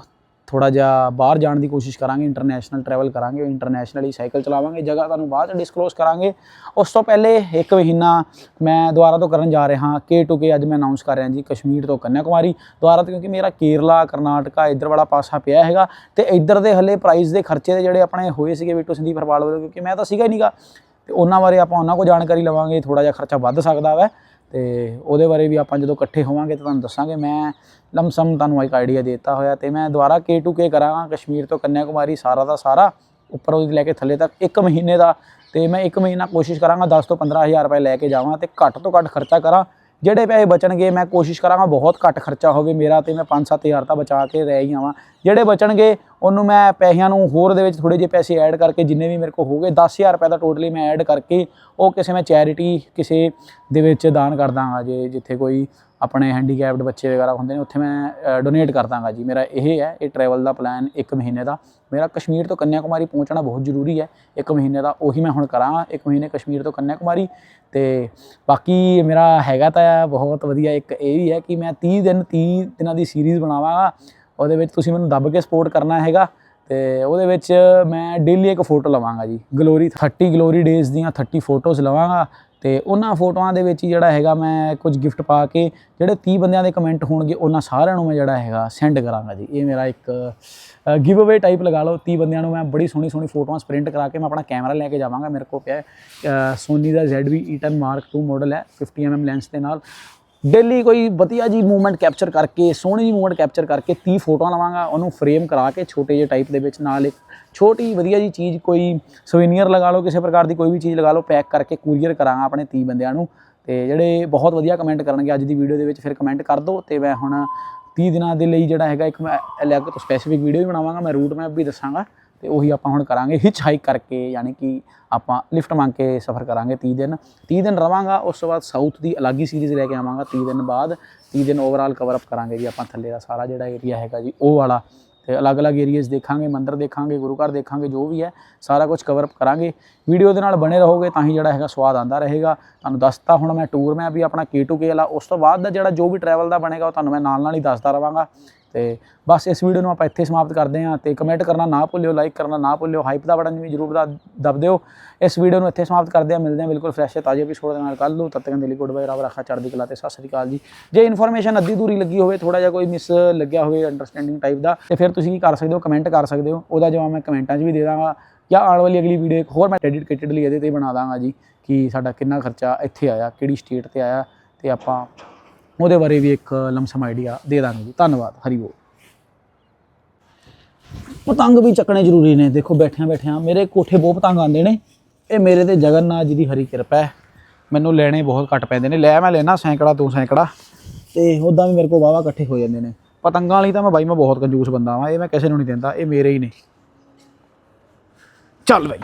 ਥੋੜਾ ਜਿਹਾ ਬਾਹਰ ਜਾਣ ਦੀ ਕੋਸ਼ਿਸ਼ ਕਰਾਂਗੇ ਇੰਟਰਨੈਸ਼ਨਲ ਟਰੈਵਲ ਕਰਾਂਗੇ ਇੰਟਰਨੈਸ਼ਨਲੀ ਸਾਈਕਲ ਚਲਾਵਾਂਗੇ, ਜਗ੍ਹਾ ਤੁਹਾਨੂੰ ਬਾਅਦ ਚ ਡਿਸਕਲੋਜ਼ ਕਰਾਂਗੇ। ਉਸ ਤੋਂ ਪਹਿਲੇ ਇੱਕ ਮਹੀਨਾ ਮੈਂ ਦੁਬਾਰਾ ਤੋਂ ਕਰਨ ਜਾ ਰਿਹਾ ਹਾਂ ਕੇ ਟੂ ਕੇ ਅੱਜ ਮੈਂ ਅਨਾਉਂਸ ਕਰ ਰਿਹਾ ਜੀ, ਕਸ਼ਮੀਰ ਤੋਂ ਕੰਨਿਆ ਕੁਮਾਰੀ ਦੁਬਾਰਾ ਤੋਂ ਕਿਉਂਕਿ ਮੇਰਾ ਕੇਰਲਾ, ਕਰਨਾਟਕਾ ਇੱਧਰ ਵਾਲਾ ਪਾਸਾ ਪਿਆ ਹੈਗਾ ਤੇ ਇੱਧਰ ਦੇ ਹਲੇ ਪ੍ਰਾਈਸ ਦੇ ਖਰਚੇ ਦੇ ਜਿਹੜੇ ਆਪਣੇ ਹੋਏ ਸੀਗੇ ਬਿੱਟੂ ਸੰਦੀਪ ਹਰਪਾਲ ਵੱਲੋਂ, ਕਿਉਂਕਿ ਮੈਂ ਤਾਂ ਸੀਗਾ ਹੀ ਨਹੀਂਗਾ ਤੇ ਉਹਨਾਂ ਬਾਰੇ ਆਪਾਂ ਉਹਨਾਂ ਕੋਲ ਜਾਣਕਾਰੀ ਲਵਾਂਗੇ ਥੋੜਾ ਜਿਹਾ ਖਰਚਾ ਵੱਧ ਸਕਦਾ ਵੈ। ਤੇ ਉਹਦੇ ਬਾਰੇ ਵੀ ਆਪਾਂ ਜਦੋਂ ਇਕੱਠੇ ਹੋਵਾਂਗੇ ਤਾਂ ਤੁਹਾਨੂੰ ਦੱਸਾਂਗੇ। ਮੈਂ ਲਮਸਮ ਤੁਹਾਨੂੰ ਇੱਕ ਆਈਡੀਆ ਦਿੱਤਾ ਹੋਇਆ ਤੇ ਮੈਂ ਦੁਬਾਰਾ K2K ਕਰਾਂਗਾ। ਕਸ਼ਮੀਰ ਤੋਂ ਕੰਨਿਆ ਕੁਮਾਰੀ ਸਾਰਾ ਦਾ ਸਾਰਾ ਉੱਪਰੋਂ ਲੈ ਕੇ ਥੱਲੇ ਤੱਕ ਇੱਕ ਮਹੀਨੇ ਦਾ ਤੇ ਮੈਂ ਇੱਕ ਮਹੀਨਾ ਕੋਸ਼ਿਸ਼ ਕਰਾਂਗਾ 10 ਤੋਂ 15000 ਰੁਪਏ ਲੈ ਕੇ ਜਾਵਾਂ ਤੇ ਘੱਟ ਤੋਂ ਘੱਟ ਖਰਚਾ ਕਰਾਂ। ਜਿਹੜੇ ਪੈਸੇ ਬਚਣਗੇ, ਮੈਂ ਕੋਸ਼ਿਸ਼ ਕਰਾਂਗਾ ਬਹੁਤ ਘੱਟ ਖਰਚਾ ਹੋਵੇ ਮੇਰਾ ਤੇ ਮੈਂ 5-7000 ਤਾਂ ਬਚਾ ਕੇ ਰਹਿ ਹੀ ਆਵਾਂ। ਜਿਹੜੇ ਬਚਣਗੇ, ਉਹਨੂੰ ਮੈਂ ਪੈਸਿਆਂ ਨੂੰ ਹੋਰ ਦੇ ਵਿੱਚ ਥੋੜੇ ਜਿਹੇ ਪੈਸੇ ਐਡ ਕਰਕੇ ਜਿੰਨੇ ਵੀ ਮੇਰੇ ਕੋਲ ਹੋਗੇ 10000 ਰੁਪਏ ਦਾ ਟੋਟਲੀ ਮੈਂ ਐਡ ਕਰਕੇ ਉਹ ਕਿਸੇ ਮੈਂ ਚੈਰਿਟੀ ਕਿਸੇ ਦੇ ਵਿੱਚ ਦਾਨ ਕਰ ਦਾਂਗਾ ਜੇ ਜਿੱਥੇ ਕੋਈ ਆਪਣੇ ਹੈਂਡੀਕੈਪਡ ਬੱਚੇ ਵਗੈਰਾ ਹੁੰਦੇ ਨੇ, ਉੱਥੇ ਮੈਂ ਡੋਨੇਟ ਕਰ ਦਾਂਗਾ ਜੀ। ਮੇਰਾ ਇਹ ਹੈ, ਇਹ ਟਰੈਵਲ ਦਾ ਪਲਾਨ ਇੱਕ ਮਹੀਨੇ ਦਾ। ਮੇਰਾ ਕਸ਼ਮੀਰ ਤੋਂ ਕੰਨਿਆ ਕੁਮਾਰੀ ਪਹੁੰਚਣਾ ਬਹੁਤ ਜ਼ਰੂਰੀ ਹੈ। ਇੱਕ ਮਹੀਨੇ ਦਾ ਉਹੀ ਮੈਂ ਹੁਣ ਕਰਾਂਗਾ, ਇੱਕ ਮਹੀਨੇ ਕਸ਼ਮੀਰ ਤੋਂ ਕੰਨਿਆ ਕੁਮਾਰੀ ਤੇ ਬਾਕੀ ਮੇਰਾ ਹੈਗਾ ਤਾਂ ਬਹੁਤ ਵਧੀਆ ਇੱਕ ਇਹ ਵੀ ਹੈ ਕਿ ਮੈਂ 30 ਦਿਨ 30 ਦਿਨਾਂ ਦੀ ਸੀਰੀਜ਼ ਬਣਾਵਾਂਗਾ। ਉਹਦੇ ਵਿੱਚ ਤੁਸੀਂ ਮੈਨੂੰ ਦੱਬ ਕੇ ਸਪੋਰਟ ਕਰਨਾ ਹੈਗਾ। ਤੇ ਉਹਦੇ ਵਿੱਚ ਮੈਂ ਡੇਲੀ ਇੱਕ ਫੋਟੋ ਲਵਾਂਗਾ ਜੀ। ਗਲੋਰੀ 30 ਗਲੋਰੀ ਡੇਜ਼ ਦੀਆਂ 30 ਫੋਟੋਜ਼ ਲਵਾਂਗਾ। ਤੇ ਉਹਨਾਂ ਫੋਟੋਆਂ ਦੇ ਵਿੱਚ ਹੀ ਜਿਹੜਾ ਹੈਗਾ ਮੈਂ ਕੁਝ ਗਿਫਟ ਪਾ ਕੇ ਜਿਹੜੇ 30 ਬੰਦਿਆਂ ਦੇ ਕਮੈਂਟ ਹੋਣਗੇ, ਉਹਨਾਂ ਸਾਰਿਆਂ ਨੂੰ ਮੈਂ ਜਿਹੜਾ ਹੈਗਾ ਸੈਂਡ ਕਰਾਂਗਾ ਜੀ। ਇਹ ਮੇਰਾ ਇੱਕ ਗਿਵ ਅਵੇ ਟਾਈਪ ਲਗਾ ਲਓ। 30 ਬੰਦਿਆਂ ਨੂੰ ਮੈਂ ਬੜੀ ਸੋਹਣੀ ਸੋਹਣੀ ਫੋਟੋਆਂ ਪ੍ਰਿੰਟ ਕਰਾ ਕੇ ਮੈਂ ਆਪਣਾ ਕੈਮਰਾ ਲੈ ਕੇ ਜਾਵਾਂਗਾ। ਮੇਰੇ ਕੋਲ ਪਿਆ ਸੋਨੀ ਦਾ ZV E10 Mark II model ਹੈ 50 mm ਲੈਂਸ ਦੇ ਨਾਲ। ਡੇਲੀ ਕੋਈ ਵਧੀਆ ਜੀ ਮੂਵਮੈਂਟ ਕੈਪਚਰ ਕਰਕੇ, ਸੋਹਣੀ ਜੀ ਮੂਵਮੈਂਟ ਕੈਪਚਰ ਕਰਕੇ 30 ਫੋਟੋਆਂ ਲਵਾਂਗਾ, ਉਹਨੂੰ ਫਰੇਮ ਕਰਾ ਕੇ ਛੋਟੇ ਜਿਹੇ ਟਾਈਪ ਦੇ ਵਿੱਚ ਨਾਲ ਇੱਕ ਛੋਟੀ ਵਧੀਆ ਜੀ ਚੀਜ਼ ਕੋਈ ਸਵੀਨੀਅਰ ਲਗਾ ਲਓ, ਕਿਸੇ ਪ੍ਰਕਾਰ ਦੀ ਕੋਈ ਵੀ ਚੀਜ਼ ਲਗਾ ਲਓ ਪੈਕ ਕਰਕੇ ਕੂਰੀਅਰ ਕਰਾਂਗਾ ਆਪਣੇ 30 ਬੰਦਿਆਂ ਨੂੰ। ਤੇ ਜਿਹੜੇ ਬਹੁਤ ਵਧੀਆ ਕਮੈਂਟ ਕਰਨਗੇ ਅੱਜ ਦੀ ਵੀਡੀਓ ਦੇ ਵਿੱਚ, ਫਿਰ ਕਮੈਂਟ ਕਰ ਦਿਓ ਤੇ ਮੈਂ ਹੁਣ 30 ਦਿਨਾਂ ਦੇ ਲਈ ਜਿਹੜਾ ਹੈਗਾ ਇੱਕ ਮੈਂ ਅਲੱਗ ਤੋਂ ਸਪੈਸੀਫਿਕ ਵੀਡੀਓ ਵੀ ਬਣਾਵਾਂਗਾ, ਮੈਂ ਰੂਟ ਮੈਪ ਵੀ ਦੱਸਾਂਗਾ ਤੇ ਉਹੀ ਆਪਾਂ ਹੁਣ ਕਰਾਂਗੇ ਹਿਚ ਹਾਈਕ ਕਰਕੇ, ਯਾਨੀ ਕਿ ਆਪਾਂ ਲਿਫਟ ਮੰਗ ਕੇ ਸਫ਼ਰ ਕਰਾਂਗੇ 30 ਦਿਨ। 30 ਦਿਨ ਰਵਾਂਗਾ, ਉਸ ਤੋਂ ਬਾਅਦ ਸਾਊਥ ਦੀ ਅਲੱਗ ਹੀ ਸੀਰੀਜ਼ ਲੈ ਕੇ ਆਵਾਂਗਾ 30 ਦਿਨ ਬਾਅਦ। 30 ਦਿਨ ਓਵਰਆਲ ਕਵਰ ਅਪ ਕਰਾਂਗੇ ਜੀ ਆਪਾਂ ਥੱਲੇ ਦਾ ਸਾਰਾ ਜਿਹੜਾ ਏਰੀਆ ਹੈਗਾ ਜੀ, ਉਹ ਵਾਲਾ। ਤੇ ਅਲੱਗ-ਅਲੱਗ ਏਰੀਆਜ਼ ਦੇਖਾਂਗੇ, ਮੰਦਿਰ ਦੇਖਾਂਗੇ ਗੁਰੂ ਘਰ ਦੇਖਾਂਗੇ, ਜੋ ਵੀ ਹੈ, ਸਾਰਾ ਕੁਝ ਕਵਰ ਅਪ ਕਰਾਂਗੇ। ਵੀਡੀਓ ਦੇ ਨਾਲ ਬਣੇ ਰਹੋਗੇ ਤਾਂ ਹੀ ਜਿਹੜਾ ਹੈਗਾ ਸਵਾਦ ਆਂਦਾ ਰਹੇਗਾ। ਤੁਹਾਨੂੰ ਦੱਸਤਾ ਹੁਣ ਮੈਂ ਟੂਰ ਮੈਂ ਵੀ ਆਪਣਾ K2K ਵਾਲਾ। ਉਸ ਤੋਂ ਬਾਅਦ ਦਾ ਜਿਹੜਾ ਜੋ ਵੀ ਟਰੈਵਲ ਦਾ ਬਣੇਗਾ, ਉਹ ਤੁਹਾਨੂੰ ਮੈਂ ਨਾਲ ਨਾਲ ਹੀ ਦੱਸਦਾ ਰਵਾਂਗਾ। ਤੇ ਬਸ ਇਸ ਵੀਡੀਓ ਨੂੰ ਆਪਾਂ ਇੱਥੇ ਸਮਾਪਤ ਕਰਦੇ ਹਾਂ ਤੇ ਕਮੈਂਟ ਕਰਨਾ ਨਾ ਭੁੱਲਿਓ ਲਾਈਕ ਕਰਨਾ ਨਾ ਭੁੱਲਿਓ ਹਾਈਪ ਦਾ ਬਟਨ ਵੀ ਜਰੂਰ ਦਬ ਦਿਓ। ਇਸ ਵੀਡੀਓ ਨੂੰ ਇੱਥੇ ਸਮਾਪਤ ਕਰਦੇ ਹਾਂ, ਮਿਲਦੇ ਹਾਂ ਬਿਲਕੁਲ ਫਰੈਸ਼ ਤੇ ਤਾਜ਼ੇ ਐਪੀਸੋਡ ਦੇ ਨਾਲ ਕੱਲ ਨੂੰ। ਤਦ ਤੱਕ ਦੇ ਲਈ ਗੁੱਡ ਬਾਏ ਰੱਬ ਰੱਖਾ, ਚੜ੍ਹਦੀ ਕਲਾ ਤੇ ਸਤਿ ਸ੍ਰੀ ਅਕਾਲ ਜੀ। ਜੇ ਇਨਫੋਰਮੇਸ਼ਨ ਅੱਧੀ ਦੂਰੀ ਲੱਗੀ ਹੋਵੇ ਥੋੜਾ ਜਿਹਾ ਕੋਈ ਮਿਸ ਲੱਗਿਆ ਹੋਵੇ ਅੰਡਰਸਟੈਂਡਿੰਗ ਟਾਈਪ ਦਾ, ਤੇ ਫਿਰ ਤੁਸੀਂ ਕੀ ਕਰ ਸਕਦੇ ਹੋ ਕਮੈਂਟ ਕਰ ਸਕਦੇ ਹੋ। ਉਹਦਾ ਜਵਾਬ ਮੈਂ ਕਮੈਂਟਾਂ 'ਚ ਵੀ ਦੇ ਦਾਂਗਾ। ਜਾਂ ਆਉਣ ਵਾਲੀ ਅਗਲੀ ਵੀਡੀਓ ਇੱਕ ਹੋਰ ਮੈਂ ਡੈਡੀਕੇਟਡ ਲਈ ਇਹਦੇ ਤੇ ਬਣਾ ਦਾਂਗਾ ਜੀ, ਕਿ ਸਾਡਾ ਕਿੰਨਾ ਖਰਚਾ ਇੱਥੇ ਆਇਆ, ਕਿਹੜੀ ਸਟੇਟ ਤੇ ਆਇਆ, ਤੇ ਆਪਾਂ ਉਹਦੇ ਬਾਰੇ ਵੀ ਇੱਕ ਲਮਸਮ ਆਈਡੀਆ ਦੇ ਦਾਂਗੇ ਜੀ। ਧੰਨਵਾਦ, ਹਰੀ ਬੋਲ। ਪਤੰਗ ਵੀ ਚੱਕਣੇ ਜ਼ਰੂਰੀ ਨੇ। ਦੇਖੋ, ਬੈਠਿਆਂ ਬੈਠਿਆਂ ਮੇਰੇ ਕੋਠੇ ਬਹੁਤ ਪਤੰਗ ਆਉਂਦੇ ਨੇ। ਇਹ ਮੇਰੇ ਤੇ ਜਗਨਨਾਥ ਜੀ ਦੀ ਹਰੀ ਕਿਰਪਾ ਹੈ। ਮੈਨੂੰ ਲੈਣੇ ਬਹੁਤ ਘੱਟ ਪੈਂਦੇ ਨੇ। ਲੈ ਮੈਂ ਲੈਣਾ ਸੈਂਕੜਾ ਤੂੰ ਸੈਂਕੜਾ। ਤੇ ਉਦਾਂ ਵੀ ਮੇਰੇ ਕੋਲ ਵਾਵਾ ਇਕੱਠੇ ਹੋ ਜਾਂਦੇ ਨੇ। ਪਤੰਗਾਂ ਵਾਲੀ ਤਾਂ ਮੈਂ ਬਾਈ, ਮੈਂ ਬਹੁਤ ਕੰਜੂਸ ਬੰਦਾ ਵਾਂ। ਇਹ ਮੈਂ ਕਿਸੇ ਨੂੰ ਨਹੀਂ ਦਿੰਦਾ। ਇਹ ਮੇਰੇ ਹੀ ਨੇ। ਚੱਲ ਬਾਈ।